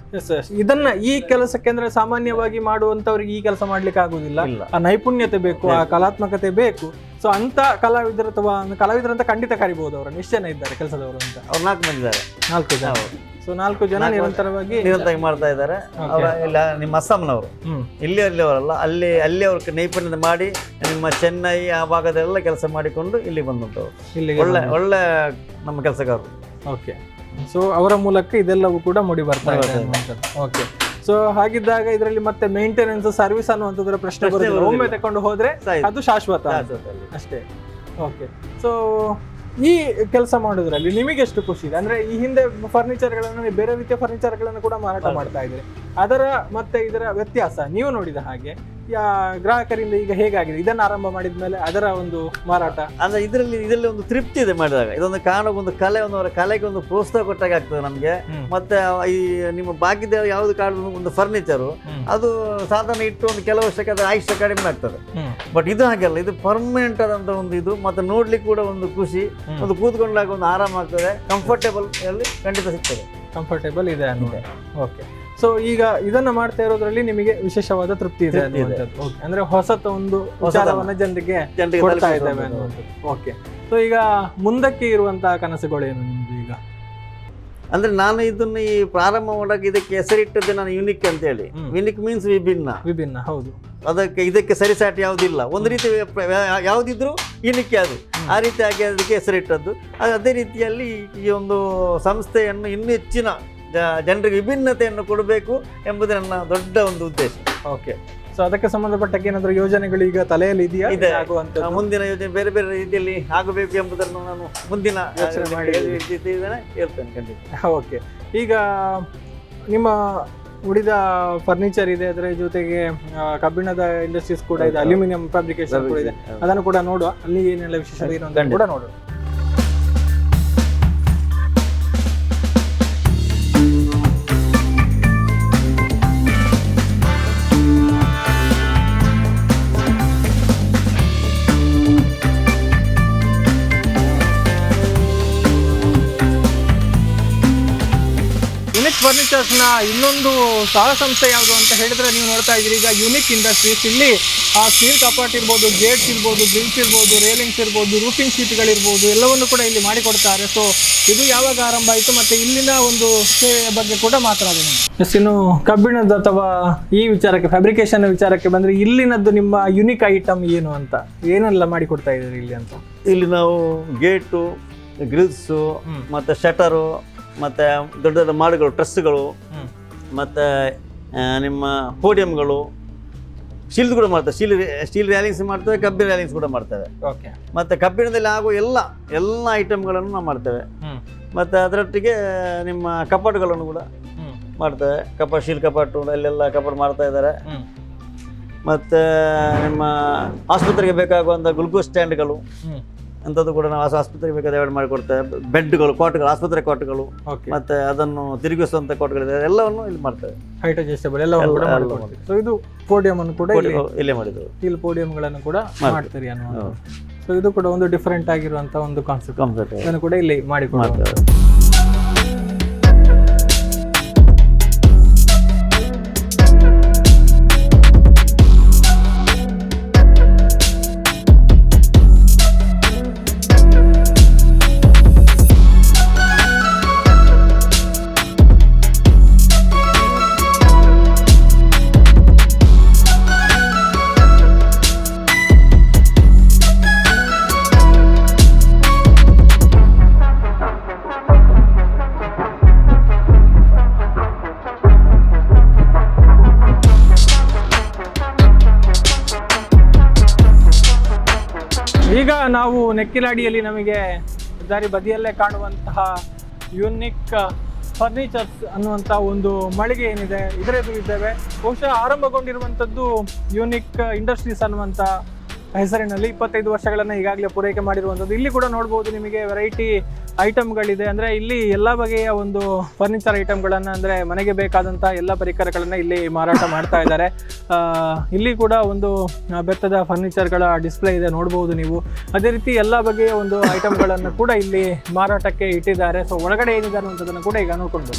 ಇದನ್ನ ಈ ಕೆಲಸಕ್ಕೆ ಅಂದ್ರೆ ಸಾಮಾನ್ಯವಾಗಿ ಮಾಡುವಂತವ್ರಿಗೆ ಈ ಕೆಲಸ ಮಾಡ್ಲಿಕ್ಕೆ ಆಗುದಿಲ್ಲ. ಆ ನೈಪುಣ್ಯತೆ ಬೇಕು ಆ ಕಲಾತ್ಮಕತೆ ಬೇಕು. ಸೊ ಅಂತ ಕಲಾವಿದರು ಅಥವಾ ಕಲಾವಿದರಂತ ಖಂಡಿತ ಕರಿಬಹುದು ಅವರು ಎಷ್ಟು ಜನ ಇದ್ದಾರೆ ಕೆಲಸದವರು ಅಂತ. ಅವ್ರು ನಾಲ್ಕು ಮಂದಿ ಇದ್ದಾರೆ. ನಾಲ್ಕು ಜನ. ಸೊ ನಾಲ್ಕು ಜನ ನಿರಂತರವಾಗಿ ನಿರಂತರವಾಗಿ ಮಾಡ್ತಾ ಇದ್ದಾರೆ. ಅವರ ಇಲ್ಲ ನಿಮ್ಮ ಅಸ್ಸಾಂನವರು. ಇಲ್ಲಿ ಅಲ್ಲಿ ಅವರಲ್ಲ. ಅಲ್ಲಿ ಅಲ್ಲಿ ಅವ್ರ ನೈಪುಣ್ಯತೆ ಮಾಡಿ ನಿಮ್ಮ ಚೆನ್ನೈ ಆ ಭಾಗದೆಲ್ಲ ಕೆಲಸ ಮಾಡಿಕೊಂಡು ಇಲ್ಲಿ ಬಂದಂಥವ್ರು ಇಲ್ಲಿ ಒಳ್ಳೆ ಒಳ್ಳೆ ನಮ್ಮ ಕೆಲಸಗಾರರು. ಓಕೆ ಸೊ ಅವರ ಮೂಲಕ ಇದೆಲ್ಲವೂ ಕೂಡ ಮೂಡಿ ಬರ್ತಾ ಇದೆ. ಓಕೆ ಸೊ ಹಾಗಿದ್ದಾಗ ಇದರಲ್ಲಿ ಮತ್ತೆ ಮೇಂಟೆನೆನ್ಸ್ ಸರ್ವಿಸ್ ಅನ್ನುವಂಥದ್ರ ಪ್ರಶ್ನೆ ಬರುತ್ತೆ. ಒಮ್ಮೆ ತಕೊಂಡು ಹೋದ್ರೆ. ಅದು ಶಾಶ್ವತ. ಅಷ್ಟೇ. ಓಕೆ ಸೊ ಈ ಕೆಲಸ ಮಾಡೋದ್ರಲ್ಲಿ ನಿಮಗೆ ಎಷ್ಟು ಖುಷಿ ಇದೆ ಅಂದ್ರೆ ಈ ಹಿಂದೆ ಫರ್ನಿಚರ್ಗಳನ್ನು ಬೇರೆ ರೀತಿಯ ಫರ್ನಿಚರ್ಗಳನ್ನು ಕೂಡ ಮಾರಾಟ. ಮಾಡ್ತಾ ಇದ್ದೀರಿ ಅದರ ಮತ್ತೆ ಇದರ ವ್ಯತ್ಯಾಸ ನೀವು ನೋಡಿದ ಹಾಗೆ ಯಾ ಗ್ರಾಹಕರಿಂದ ಈಗ ಹೇಗಾಗಿದೆ? ಇದನ್ನ ಆರಂಭ ಮಾಡಿದ ಮೇಲೆ ಅದರ ಒಂದು ಮಾರಾಟ. ಅಂದ್ರೆ ಇದರಲ್ಲಿ ಇದರಲ್ಲಿ ಒಂದು ತೃಪ್ತಿ ಇದೆ ಮಾಡಿದಾಗ. ಇದೊಂದು ಕಾರಣ ಒಂದು ಕಲೆ ಒಂದು ಅವರ ಕಲೆಗೆ ಒಂದು ಪ್ರೋತ್ಸಾಹ ಕೊಟ್ಟಾಗ ಆಗ್ತದೆ ನಮಗೆ. ಮತ್ತೆ ಈ ನಿಮ್ಮ ಬಾಕಿದ ಯಾವ್ದು ಕಾರಣ ಒಂದು ಫರ್ನಿಚರು ಅದು ಸಾಧಾರಣ ಇಟ್ಟು ಒಂದು ಕೆಲವು ವರ್ಷಕ್ಕೆ ಅದು ಆಯುಷ್ಯ ಕಡಿಮೆ ಆಗ್ತದೆ. ಬಟ್ ಇದು ಹಾಗೆಲ್ಲ. ಇದು ಪರ್ಮನೆಂಟ್ ಆದಂತ ಒಂದು ಇದು. ಮತ್ತೆ ನೋಡ್ಲಿಕ್ಕೆ ಕೂಡ ಒಂದು ಖುಷಿ. ಒಂದು ಕೂತ್ಕೊಂಡಾಗ ಒಂದು ಆರಾಮ ಆಗ್ತದೆ. ಕಂಫರ್ಟೇಬಲ್ ಅಲ್ಲಿ ಖಂಡಿತ ಸಿಗ್ತದೆ. ಕಂಫರ್ಟೇಬಲ್ ಇದೆ ಓಕೆ ಸೊ ಈಗ ಇದನ್ನ ಮಾಡ್ತಾ ಇರೋದ್ರಲ್ಲಿ ನಿಮಗೆ ವಿಶೇಷವಾದ ತೃಪ್ತಿ ಇದೆ ಅನ್ನುವಂಥದ್ದು. ಅಂದ್ರೆ ಹೊಸತ ಒಂದು. ವಿಚಾರವನ್ನ ಜನರಿಗೆ ಕೊಡ್ತಾ ಇದ್ದೇವೆ ಅನ್ನುವಂಥದ್ದು. ಓಕೆ ಸೊ ಈಗ ಮುಂದಕ್ಕೆ ಇರುವಂತಹ ಕನಸುಗಳೇನು ನಿಮ್ದು ಈಗ? ಅಂದ್ರೆ ನಾನು ಇದನ್ನ ಈ ಪ್ರಾರಂಭ ಮಾಡಕ್ಕೆ ಇದಕ್ಕೆ ಹೆಸರಿಟ್ಟದ್ದು ನಾನು ಯುನಿಕ್ ಅಂತ ಹೇಳಿ. ಯುನಿಕ್ ಮೀನ್ಸ್ ವಿಭಿನ್ನ. ವಿಭಿನ್ನ ಹೌದು. ಅದಕ್ಕೆ ಇದಕ್ಕೆ ಸರಿಸಾಟಿ ಯಾವುದಿಲ್ಲ. ಒಂದು ರೀತಿ ಯಾವ್ದಿದ್ರು ಯುನಿಕ್ ಅದು. ಆ ರೀತಿಯಾಗಿ ಅದಕ್ಕೆ ಹೆಸರಿಟ್ಟದ್ದು. ಅದು ರೀತಿಯಲ್ಲಿ ಈ ಒಂದು ಸಂಸ್ಥೆಯನ್ನು ಇನ್ನೂ ಹೆಚ್ಚಿನ ಜನರಿಗೆ ವಿಭಿನ್ನತೆಯನ್ನು ಕೊಡಬೇಕು ಎಂಬುದು ನನ್ನ ದೊಡ್ಡ ಒಂದು ಉದ್ದೇಶ. ಓಕೆ ಸೊ ಅದಕ್ಕೆ ಸಂಬಂಧಪಟ್ಟಕ್ಕೆ ಏನಾದರೂ ಯೋಜನೆಗಳು ಈಗ ತಲೆಯಲ್ಲಿ ಇದೆಯಾ? ಇದೆ. ಮುಂದಿನ ಯೋಜನೆ ಬೇರೆ ಬೇರೆ ರೀತಿಯಲ್ಲಿ ಆಗಬೇಕು ಎಂಬುದನ್ನು ನಾನು ಮುಂದಿನ ಯೋಚನೆ ಮಾಡಿ. ಹೇಳ್ತೇನೆ ಖಂಡಿತ. ಓಕೆ ಈಗ ನಿಮ್ಮ ಉಳಿದ ಫರ್ನಿಚರ್ ಇದೆ ಅದರ ಜೊತೆಗೆ ಕಬ್ಬಿಣದ ಇಂಡಸ್ಟ್ರೀಸ್ ಕೂಡ ಇದೆ ಅಲ್ಯೂಮಿನಿಯಂ ಫ್ಯಾಬ್ರಿಕೇಶನ್ ಕೂಡ ಇದೆ. ಅದನ್ನು ಕೂಡ ನೋಡುವ. ಅಲ್ಲಿ ಏನೆಲ್ಲ ವಿಶೇಷ ಏನು ಅಂತ ಕೂಡ ನೋಡುವ. ಯುನಿಕ್ ಫರ್ನಿಚರ್ಸ್ನ ಇನ್ನೊಂದು ಸಾಲ ಸಂಸ್ಥೆ ಯಾವುದು ಅಂತ ಹೇಳಿದ್ರೆ ನೀವು ನೋಡ್ತಾ ಇದ್ದೀರಿ. ಈಗ ಯುನಿಕ್ ಇಂಡಸ್ಟ್ರೀಸ್ ಇಲ್ಲಿ ಆ ಸ್ಟೀಲ್ ಕಪಾಟ್ ಇರ್ಬೋದು ಗೇಟ್ಸ್ ಇರ್ಬೋದು ಗ್ರಿಲ್ಸ್ ಇರ್ಬೋದು ರೇಲಿಂಗ್ಸ್ ಇರ್ಬೋದು ರೂಫಿಂಗ್ ಶೀಟ್ಗಳಿರ್ಬೋದು ಎಲ್ಲವನ್ನು ಕೂಡ ಇಲ್ಲಿ ಮಾಡಿಕೊಡ್ತಾರೆ. ಸೊ ಇದು ಯಾವಾಗ ಆರಂಭ ಆಯಿತು ಮತ್ತೆ ಇಲ್ಲಿನ ಒಂದು ಸೇವೆಯ ಬಗ್ಗೆ ಕೂಡ ಮಾತನಾಡೋಣ. ಎಸ್ ಇನ್ನು ಕಬ್ಬಿಣದ ಅಥವಾ ಈ ವಿಚಾರಕ್ಕೆ ಫ್ಯಾಬ್ರಿಕೇಶನ್ ವಿಚಾರಕ್ಕೆ ಬಂದ್ರೆ ಇಲ್ಲಿನದ್ದು ನಿಮ್ಮ ಯುನಿಕ್ ಐಟಮ್ ಏನು ಅಂತ? ಏನೆಲ್ಲ ಮಾಡಿಕೊಡ್ತಾ ಇದ್ದೀರಿ ಇಲ್ಲಿ ಅಂತ? ಇಲ್ಲಿ ನಾವು ಗೇಟು ಗ್ರಿಲ್ಸು. ಮತ್ತು ಶಟರು ಮತ್ತು ದೊಡ್ಡ ದೊಡ್ಡ ಮಾಡುಗಳು ಟ್ರಸ್ಗಳು. ಮತ್ತು ನಿಮ್ಮ ಪೋಡಿಯಂಗಳು ಸ್ಟೀಲ್ ಕೂಡ ಮಾಡ್ತೇವೆ. ಸ್ಟೀಲ್ ಸ್ಟೀಲ್ ರ್ಯಾಲಿಂಗ್ಸ್ ಮಾಡ್ತೇವೆ ಕಬ್ಬಿನ ರ್ಯಾಲಿಂಗ್ಸ್ ಕೂಡ ಮಾಡ್ತೇವೆ. ಓಕೆ ಮತ್ತು ಕಬ್ಬಿಣದಲ್ಲಿ ಆಗುವ ಎಲ್ಲ ಎಲ್ಲ ಐಟಮ್ಗಳನ್ನು ನಾವು ಮಾಡ್ತೇವೆ. ಮತ್ತು ಅದರೊಟ್ಟಿಗೆ ನಿಮ್ಮ ಕಪಾಟುಗಳನ್ನು ಕೂಡ ಮಾಡ್ತೇವೆ. ಕಪಾಟ್ ಶೀಲ್ ಕಪಾಟು ಅಲ್ಲೆಲ್ಲ ಕಪಾಟ್ ಮಾಡ್ತಾ ಇದ್ದಾರೆ. ಮತ್ತು ನಿಮ್ಮ ಆಸ್ಪತ್ರೆಗೆ ಬೇಕಾಗುವಂಥ ಗ್ಲುಕೋಸ್ ಸ್ಟ್ಯಾಂಡ್ಗಳು ಅಂಥದ್ದು ಕೂಡ ನಾವು ಆಸ್- ಆಸ್ಪತ್ರೆಗೆ ಬೇಕಾದ ಎರಡು ಮಾಡಿಕೊಡ್ತೇವೆ. ಬೆಡ್ಗಳು ಕೋಟ್ಗಳು ಆಸ್ಪತ್ರೆ ಕೋಟ್ಗಳು ಓಕೆ ಮತ್ತೆ ಅದನ್ನು ತಿರುಗಿಸುವಂಥ ಕೋಟ್ಗಳಿದೆ. ಎಲ್ಲವನ್ನು ಇಲ್ಲಿ ಮಾಡ್ತೇವೆ. ಹೈಟ್ ಅಡ್ಜಸ್ಟಬಲ್ ಎಲ್ಲವನ್ನು ಕೂಡ ಎಲ್ಲ- ಮಾಡಿಕೊಡ್ತೀವಿ ಸೊ ಇದು ಪೋಡಿಯಂ ಅನ್ನು ಕೂಡ ಇಲ್ಲಿ ಮಾಡಿದ್ರು ಸ್ಟೀಲ್ ಪೋಡಿಯಂಗಳನ್ನು ಕೂಡ. ಮಾಡ್ತೀರಿ ಅನ್ನೋ ಸೊ ಇದು ಕೂಡ ಒಂದು ಡಿಫರೆಂಟ್ ಆಗಿರುವಂತಹ ಒಂದು ಕಾನ್ಸೆಪ್ಟ್ ಕಂಪ್ಲೀಟ್ ಇದನ್ನು ಕೂಡ ಇಲ್ಲಿ ಮಾಡಿಕೊಡುವ ಮಾಡ್ತೇವೆ. ನೆಕ್ಕಿಲಾಡಿಯಲ್ಲಿ ನಮಗೆ ದಾರಿ ಬದಿಯಲ್ಲೇ ಕಾಣುವಂತಹ ಯುನಿಕ್ ಫರ್ನಿಚರ್ಸ್ ಅನ್ನುವಂಥ ಒಂದು ಮಳಿಗೆ ಏನಿದೆ ಇದರ ಎದುರಿದ್ದೇವೆ ಬಹುಶಃ ಆರಂಭಗೊಂಡಿರುವಂಥದ್ದು ಯುನಿಕ್ ಇಂಡಸ್ಟ್ರೀಸ್ ಅನ್ನುವಂಥ ಹೆಸರಿನಲ್ಲಿ ಇಪ್ಪತ್ತೈದು ವರ್ಷಗಳನ್ನು ಈಗಾಗಲೇ ಪೂರೈಕೆ ಮಾಡಿರುವಂಥದ್ದು. ಇಲ್ಲಿ ಕೂಡ ನೋಡ್ಬೋದು ನಿಮಗೆ ವೆರೈಟಿ ಐಟಮ್ಗಳಿದೆ ಅಂದ್ರೆ ಇಲ್ಲಿ ಎಲ್ಲ ಬಗೆಯ ಒಂದು ಫರ್ನಿಚರ್ ಐಟಮ್ಗಳನ್ನು ಅಂದ್ರೆ ಮನೆಗೆ ಬೇಕಾದಂತಹ ಎಲ್ಲ ಪರಿಕರಗಳನ್ನು ಇಲ್ಲಿ ಮಾರಾಟ ಮಾಡ್ತಾ ಇದ್ದಾರೆ. ಇಲ್ಲಿ ಕೂಡ ಒಂದು ಬೆತ್ತದ ಫರ್ನಿಚರ್ಗಳ ಡಿಸ್ಪ್ಲೇ ಇದೆ ನೋಡಬಹುದು ನೀವು. ಅದೇ ರೀತಿ ಎಲ್ಲ ಬಗೆಯ ಒಂದು ಐಟಮ್ಗಳನ್ನು ಕೂಡ ಇಲ್ಲಿ ಮಾರಾಟಕ್ಕೆ ಇಟ್ಟಿದ್ದಾರೆ. ಸೊ ಒಳಗಡೆ ಏನಿದೆ ಅನ್ನುವಂಥದ್ದನ್ನು ಕೂಡ ಈಗ ನೋಡ್ಕೊಂಡು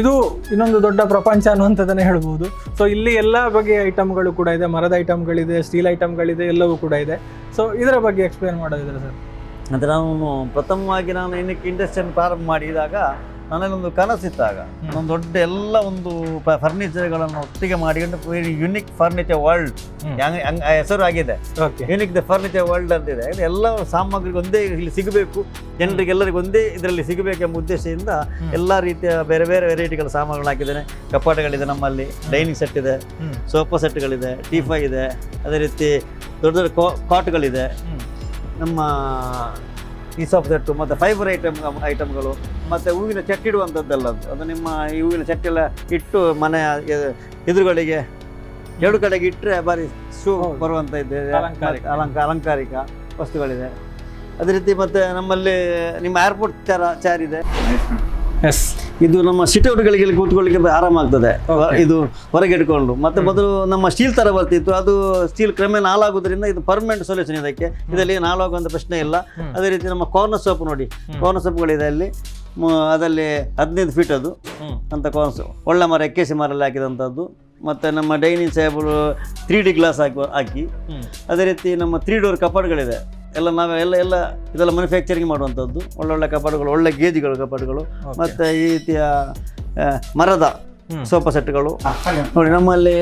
ಇದು ಇನ್ನೊಂದು ದೊಡ್ಡ ಪ್ರಪಂಚ ಅನ್ನುವಂಥದ್ದನ್ನೇ ಹೇಳ್ಬೋದು. ಸೊ ಇಲ್ಲಿ ಎಲ್ಲ ಬಗೆಯ ಐಟಮ್ಗಳು ಕೂಡ ಇದೆ. ಮರದ ಐಟಮ್ಗಳಿದೆ ಸ್ಟೀಲ್ ಐಟಮ್ಗಳಿದೆ ಎಲ್ಲವೂ ಕೂಡ ಇದೆ. ಸೊ ಇದರ ಬಗ್ಗೆ ಎಕ್ಸ್ಪ್ಲೇನ್ ಮಾಡೋದಿದ್ರೆ ಸರ್? ಅಂದರೆ ನಾನು ಪ್ರಥಮವಾಗಿ ನಾನು ಏನಕ್ಕೆ ಇಂಡಸ್ಟ್ರಿಯನ್ನು ಪ್ರಾರಂಭ ಮಾಡಿದಾಗ ನನಗೊಂದು ಕನಸಿತ್ತಾಗ ಒಂದು ದೊಡ್ಡ ಎಲ್ಲ ಒಂದು ಫರ್ನಿಚರ್ಗಳನ್ನು ಒಟ್ಟಿಗೆ ಮಾಡಿಕೊಂಡು ಯುನಿಕ್ ಫರ್ನಿಚರ್ ವರ್ಲ್ಡ್. ಹೆಸರು ಆಗಿದೆ. ಯುನಿಕ್ ದ ಫರ್ನಿಚರ್ ವರ್ಲ್ಡ್ ಅಂತಿದೆ. ಇದು ಎಲ್ಲ ಸಾಮಗ್ರಿಗೆ ಒಂದೇ ಇಲ್ಲಿ ಸಿಗಬೇಕು. ಜನರಿಗೆ ಎಲ್ಲರಿಗೂ ಒಂದೇ ಇದರಲ್ಲಿ ಸಿಗಬೇಕೆಂಬ ಉದ್ದೇಶದಿಂದ. ಎಲ್ಲ ರೀತಿಯ ಬೇರೆ ಬೇರೆ ವೆರೈಟಿಗಳ ಸಾಮಾನುಗಳು ಹಾಕಿದ್ದೇನೆ. ಕಪಾಟಗಳಿದೆ ನಮ್ಮಲ್ಲಿ ಡೈನಿಂಗ್ ಸೆಟ್ ಇದೆ ಸೋಫಾ ಸೆಟ್ಗಳಿದೆ ಟೀಫೈ ಇದೆ ಅದೇ ರೀತಿ ದೊಡ್ಡ ದೊಡ್ಡ ಕಾ ಕಾಟ್ಗಳಿದೆ ನಮ್ಮ ಈ ಆಫ್ ಸೆಟ್ಟು ಮತ್ತು ಫೈಬರ್ ಐಟಮ್ ಐಟಮ್ಗಳು ಮತ್ತು ಹೂವಿನ ಚಟ್ಟಿಡುವಂಥದ್ದೆಲ್ಲ ಅದು ಅದು ನಿಮ್ಮ ಈ ಹೂವಿನ ಚಟ್ಟೆಲ್ಲ ಇಟ್ಟು ಮನೆಯ ಎದುರುಗಳಿಗೆ ಎರಡು ಕಡೆಗೆ ಇಟ್ಟರೆ ಬಾರಿ ಶೂ. ಬರುವಂಥ ಇದೆ ಅಲಂಕಾರಿಕ. ಮತ್ತೆ ಅಲಂಕ ಅಲಂಕಾರಿಕ ವಸ್ತುಗಳಿದೆ ಅದೇ ರೀತಿ ಮತ್ತು ನಮ್ಮಲ್ಲಿ ನಿಮ್ಮ ಏರ್ಪೋರ್ಟ್ ಚಾರ ಚಾರ್ ಇದೆ ಎಸ್ ಇದು ನಮ್ಮ ಸಿಟೌಟ್ಗಳಿಗೆ ಕೂತ್ಕೊಳ್ಳಿಕ್ಕೆ ಆರಾಮಾಗ್ತದೆ. ಇದು ಹೊರಗೆ ಇಟ್ಕೊಂಡು ಮತ್ತೆ ಮೊದಲು ನಮ್ಮ ಸ್ಟೀಲ್ ತರ ಬರ್ತಿತ್ತು. ಅದು ಸ್ಟೀಲ್ ಕ್ರಮೇಣ ಹಾಳಾಗೋದ್ರಿಂದ ಇದು ಪರ್ಮನೆಂಟ್ ಸೊಲ್ಯೂಷನ್ ಇದಕ್ಕೆ. ಇದರಲ್ಲಿ ಏನು ಹಾಳಾಗುವಂಥ ಪ್ರಶ್ನೆ ಇಲ್ಲ. ಅದೇ ರೀತಿ ನಮ್ಮ ಕಾರ್ನರ್ ಸೋಪ್ ನೋಡಿ. ಕಾರ್ನರ್ ಸೋಪ್ಗಳಿದೆ ಅಲ್ಲಿ. ಅದರಲ್ಲಿ ಹದಿನೈದು ಫೀಟ್ ಅದು. ಅಂತ ಕಾರ್ನರ್ ಸೋಪ್ ಒಳ್ಳೆ ಮರ ಎಕ್ಕೆಸಿ ಮರಲ್ಲಿ ಹಾಕಿದಂಥದ್ದು ಮತ್ತು ನಮ್ಮ dining table three D glass ಹಾಕಿ ಹಾಕಿ. ಅದೇ ರೀತಿ ನಮ್ಮ ತ್ರೀ ಡೋರ್ ಕಪಾಟ್ಗಳಿದೆ ಎಲ್ಲ ನಾವೇ ಎಲ್ಲ ಎಲ್ಲ ಇದೆಲ್ಲ ಮ್ಯಾನುಫ್ಯಾಕ್ಚರಿಂಗ್ ಮಾಡುವಂಥದ್ದು. ಒಳ್ಳೊಳ್ಳೆ ಕಪಾಟುಗಳು ಒಳ್ಳೆ ಗೇಜಿಗಳು ಕಪಾಟುಗಳು. ಮತ್ತು ಈ ರೀತಿಯ ಮರದ. ಸೋಫಾ ಸೆಟ್ಗಳು. ನೋಡಿ ನಮ್ಮಲ್ಲಿ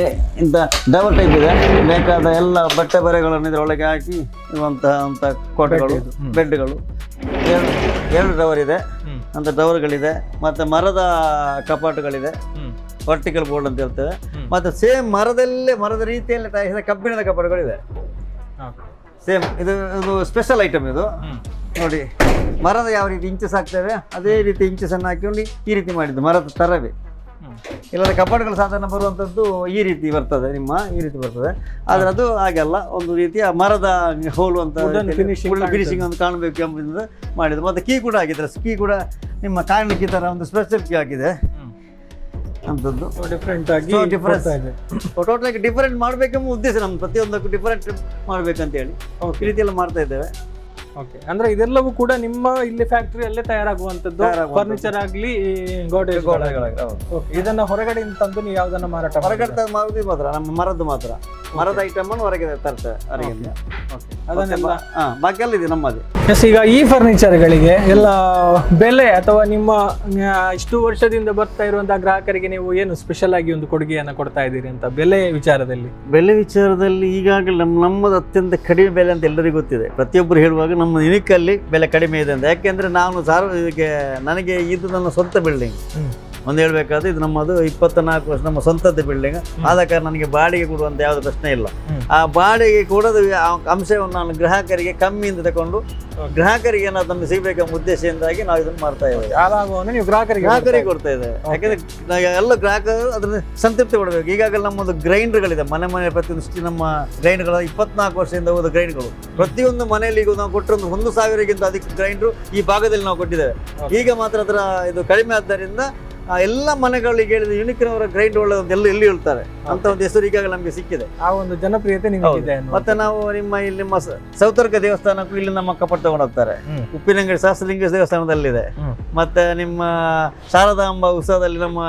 ಇಂಥ ಡಬಲ್ ಟೈಪ್ ಇದೆ. ಬೇಕಾದ ಎಲ್ಲ ಬಟ್ಟೆ ಬರೆಗಳನ್ನು ಇದರೊಳಗೆ ಹಾಕಿ ಇರುವಂತಹ ಅಂತ ಕೋಟೆಗಳು. ಬೆಡ್ಗಳು. ಎರಡು ಎರಡು ಡವರ್ ಇದೆ. ಅಂತ ಡವರ್ಗಳಿದೆ. ಮತ್ತು ಮರದ ಕಪಾಟುಗಳಿದೆ. ವರ್ಟಿಕಲ್ ಬೋರ್ಡ್ ಅಂತ ಹೇಳ್ತೇವೆ. ಮತ್ತೆ ಮತ್ತು ಸೇಮ್ ಮರದಲ್ಲೇ ಮರದ ರೀತಿಯಲ್ಲಿ ತಯಾರಿಸಿದ ಕಬ್ಬಿಣದ ಕಪಾಟುಗಳಿದೆ ಸೇಮ್ ಇದು ಒಂದು ಸ್ಪೆಷಲ್ ಐಟಮ್ ಇದು. ನೋಡಿ ಮರದ ಯಾವ ರೀತಿ ಇಂಚಸ್ ಹಾಕ್ತೇವೆ ಅದೇ ರೀತಿ ಇಂಚಸನ್ನು ಹಾಕಿಕೊಂಡು ಈ ರೀತಿ ಮಾಡಿದ್ದು ಮರದ ತರವೇ. ಇಲ್ಲದ ಕಪಾಟುಗಳು ಸಾಧಾರಣ ಬರುವಂಥದ್ದು ಈ ರೀತಿ ಬರ್ತದೆ ನಿಮ್ಮ ಈ ರೀತಿ ಬರ್ತದೆ. ಆದರೆ ಅದು ಹಾಗೆಲ್ಲ ಒಂದು ರೀತಿಯ ಮರದ ಹೋಲುವಂಥ ಫಿನಿಶಿಂಗ್ ಒಂದು ಕಾಣಬೇಕು ಎಂಬುದರಿಂದ ಮಾಡಿದ್ದು. ಮತ್ತು ಕೀ ಕೂಡ ಹಾಕಿದ್ರೆ ಕೀ ಕೂಡ ನಿಮ್ಮ ಕಾಣಲಿಕ್ಕೆ ಥರ ಒಂದು ಸ್ಪೆಷಲ್ ಕೀ ಹಾಕಿದೆ ಅಂಥದ್ದು ಡಿಫ್ರೆಂಟ್ ಆಗಿ So difference. ಕೊಡ್ತಾ ಇದೆ. ಟೋಟಲ್ ಡಿಫರೆಂಟ್ ಮಾಡಬೇಕೆಂಬ ಉದ್ದೇಶ ನಮ್ಮ ಪ್ರತಿಯೊಂದಕ್ಕೂ ಡಿಫರೆಂಟ್ ಮಾಡಬೇಕಂತ ಹೇಳಿ ಈ ರೀತಿ ಎಲ್ಲ ಮಾಡ್ತಾ ಇದ್ದೇವೆ. ಓಕೆ ಅಂದ್ರೆ ಇದೆಲ್ಲವೂ ಕೂಡ ನಿಮ್ಮ ಇಲ್ಲಿ ಫ್ಯಾಕ್ಟರಿಯಲ್ಲೇ ತಯಾರಾಗುವಂತದ್ದು ತಯಾರಾಗುವಂಥದ್ದು. ಫರ್ನಿಚರ್ ಆಗ್ಲಿ ಗೋಡೆಜ್ ಇದನ್ನ ಹೊರಗಡೆ ತಂದು ನೀವು ಯಾವ್ದನ್ನ ಮಾರಾಟ ಹೊರಗಡೆ ಮಾರುದು ಮಾತ್ರ ನಮ್ಮ ಮರದ್ದು ಮಾತ್ರ. ಮರದ ಐಟಮ್ ಅನ್ನು ಹೊರಗೆ ತರ್ತೇವೆ ಅದನ್ನೆಲ್ಲ ಬಾಕಿ ಇದೆ ನಮ್ಮದೇ. ಎಸ್ ಈಗ ಈ ಫರ್ನಿಚರ್ಗಳಿಗೆ ಎಲ್ಲ ಬೆಲೆ ಅಥವಾ ನಿಮ್ಮ ಇಷ್ಟು ವರ್ಷದಿಂದ ಬರ್ತಾ ಇರುವಂತಹ ಗ್ರಾಹಕರಿಗೆ ನೀವು ಏನು ಸ್ಪೆಷಲ್ ಆಗಿ ಒಂದು ಕೊಡುಗೆಯನ್ನ ಕೊಡ್ತಾ ಇದ್ದೀರಿ ಅಂತ ಬೆಲೆ ವಿಚಾರದಲ್ಲಿ? ಬೆಲೆ ವಿಚಾರದಲ್ಲಿ ಈಗಾಗಲೇ ನಮ್ಮ ನಮ್ಮದು ಅತ್ಯಂತ ಕಡಿಮೆ ಬೆಲೆ ಅಂತ ಎಲ್ಲರಿಗೂ ಗೊತ್ತಿದೆ. ಪ್ರತಿಯೊಬ್ಬರು ಹೇಳುವಾಗ ನಮ್ಮ ಬೆಲೆ ಕಡಿಮೆ ಇದೆ ಅಂತ. ಯಾಕೆಂದ್ರೆ ನಾನು ಸಾರ್ವ ಇದಕ್ಕೆ ನನಗೆ ಇದು ನನ್ನ ಸ್ವಂತ ಬಿಲ್ಡಿಂಗ್ ಒಂದು ಹೇಳಬೇಕಾದ್ರೆ ಇದು ನಮ್ಮದು ಇಪ್ಪತ್ತ ನಾಲ್ಕು ವರ್ಷ ನಮ್ಮ ಸ್ವಂತದ ಬಿಲ್ಡಿಂಗ್ ಆದ ಕಾರಣ ನನಗೆ ಬಾಡಿಗೆ ಕೊಡುವಂತ ಯಾವುದು ಪ್ರಶ್ನೆ ಇಲ್ಲ. ಆ ಬಾಡಿಗೆ ಕೊಡೋದು ಅಂಶವನ್ನು ನಾನು ಗ್ರಾಹಕರಿಗೆ ಕಮ್ಮಿಯಿಂದ ತಗೊಂಡು ಗ್ರಾಹಕರಿಗೆ ಏನಾದ್ರು ನಮಗೆ ಸಿಗಬೇಕೆಂಬ ಉದ್ದೇಶದಿಂದಾಗಿ ನಾವು ಇದನ್ನು ಮಾಡ್ತಾ ಇದ್ದೇವೆ. ನೀವು ಗ್ರಾಹಕರಿಗೆ ಗ್ರಾಹಕರಿಗೆ ಕೊಡ್ತಾ ಇದ್ದೇವೆ. ಯಾಕಂದ್ರೆ ಎಲ್ಲ ಗ್ರಾಹಕರು ಅದ್ರ ಸಂತೃಪ್ತಿ ಕೊಡಬೇಕು ಈಗಾಗಲೇ ನಮ್ಮದು ಗ್ರೈಂಡರ್ಗಳಿದೆ. ಮನೆ ಮನೆ ಪ್ರತಿಯೊಂದು ನಮ್ಮ ಗ್ರೈಂಡ್ಗಳು ಇಪ್ಪತ್ನಾಲ್ಕು ವರ್ಷದಿಂದ ಹೋದ ಗ್ರೈಂಡ್ಗಳು ಪ್ರತಿಯೊಂದು ಮನೆಯಲ್ಲಿ ಈಗ ನಾವು ಕೊಟ್ಟರೊಂದು ಒಂದು ಸಾವಿರಕ್ಕಿಂತ ಅದಕ್ಕೆ ಗ್ರೈಂಡ್ರು ಈ ಭಾಗದಲ್ಲಿ ನಾವು ಕೊಟ್ಟಿದ್ದೇವೆ. ಈಗ ಮಾತ್ರ ಅದರ ಇದು ಕಡಿಮೆ ಆದ್ದರಿಂದ ಎಲ್ಲ ಮನೆಗಳಿಗೆ ಹೇಳಿದ ಯುನಿಕ್ನವರ ಗ್ರೈಂಡ್ ಒಳ್ಳೆ ಎಲ್ಲ ಎಲ್ಲಿ ಹೇಳ್ತಾರೆ. ಅಂತ ಒಂದು ಹೆಸರು ಈಗಾಗಲೇ ನಮಗೆ ಸಿಕ್ಕಿದೆ. ಆ ಒಂದು ಜನಪ್ರಿಯತೆ ನಿಮಗೆ. ಮತ್ತೆ ನಾವು ನಿಮ್ಮ ಇಲ್ಲಿ ನಿಮ್ಮ ಸೌತರ್ಕ ದೇವಸ್ಥಾನಕ್ಕೂ ಇಲ್ಲಿ ನಮ್ಮ ಕಪಟ್ ತಗೊಂಡು ಹೋಗ್ತಾರೆ. ಉಪ್ಪಿನಂಗಡಿ ಸಹಸ್ರಲಿಂಗ ದೇವಸ್ಥಾನದಲ್ಲಿದೆ. ಮತ್ತೆ ನಿಮ್ಮ ಶಾರದಾಂಬ ಉತ್ಸವದಲ್ಲಿ ನಮ್ಮ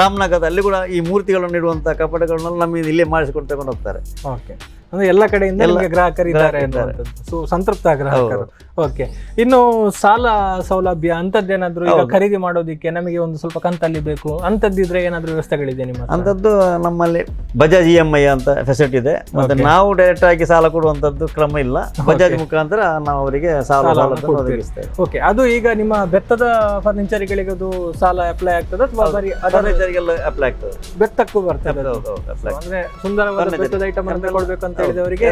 ರಾಮನಗರದಲ್ಲಿ ಕೂಡ ಈ ಮೂರ್ತಿಗಳನ್ನು ಇಡುವಂತ ಕಪಟಗಳನ್ನೆಲ್ಲ ನಮ್ಮ ಇಲ್ಲೇ ಮಾಡಿಸಿಕೊಂಡು ತಗೊಂಡು ಹೋಗ್ತಾರೆ. ಓಕೆ ಅಂದ್ರೆ ಎಲ್ಲ ಕಡೆಯಿಂದ ಎಲ್ಲ ನಿಮಗೆ ಗ್ರಾಹಕರು ಇದ್ದಾರೆ ಗ್ರಾಹಕರು ಇದ್ದಾರೆ. ಸಂತೃಪ್ತ ಗ್ರಾಹಕರು. ಓಕೆ ಇನ್ನು ಸಾಲ ಸೌಲಭ್ಯ ಅಂತದ್ದೇನಾದ್ರೂ ಈಗ ಖರೀದಿ ಮಾಡೋದಿಕ್ಕೆ ನಮಗೆ ಒಂದು ಸ್ವಲ್ಪ ಕಂತಲ್ಲಿ ಬೇಕು. ಅಂತದ್ದಿದ್ರೆ ಏನಾದ್ರೂ ವ್ಯವಸ್ಥೆಗಳಿದೆ ನಿಮ್ಮ ಅಂತದ್ದು ಅಂಥದ್ದು ನಮ್ಮಲ್ಲಿ ಬಜಾಜ್ ಇ ಎಂ ಐ ಅಂತ ಫೆಸಿಲಿಟಿ ಇದೆ. ಮತ್ತೆ ನಾವು ಡೈರೆಕ್ಟ್ ಆಗಿ ಸಾಲ ಕೊಡುವಂಥದ್ದು ಕ್ರಮ ಇಲ್ಲ. ಬಜಾಜ್. ಮುಖಾಂತರ ನಾವು ಅವರಿಗೆ ಸಾಲ ಸೌಲಭ್ಯವನ್ನು ಒದಗಿಸ್ತೇವೆ. ಓಕೆ ಅದು ಈಗ ನಿಮ್ಮ ಬೆತ್ತದ ಫರ್ನಿಚರ್ಗಳಿಗೆ ಅದು ಸಾಲ ಅಪ್ಲೈ ಆಗ್ತದೆ ಅಥವಾ ಬರೀ ಅದರ ಅಪ್ಲೈ ಆಗ್ತದೆ. ಬೆತ್ತಕ್ಕೂ ಬರ್ತದೆ ಅದು? ಹೌದು, ಹೌದು, apply ಅಂದ್ರೆ ಸುಂದರವಾದ. ಬೆತ್ತದ ಐಟಮ್ ತಗೊಳ್ಬೇಕು ಅಂತ. ಹೇಳಿದವರಿಗೆ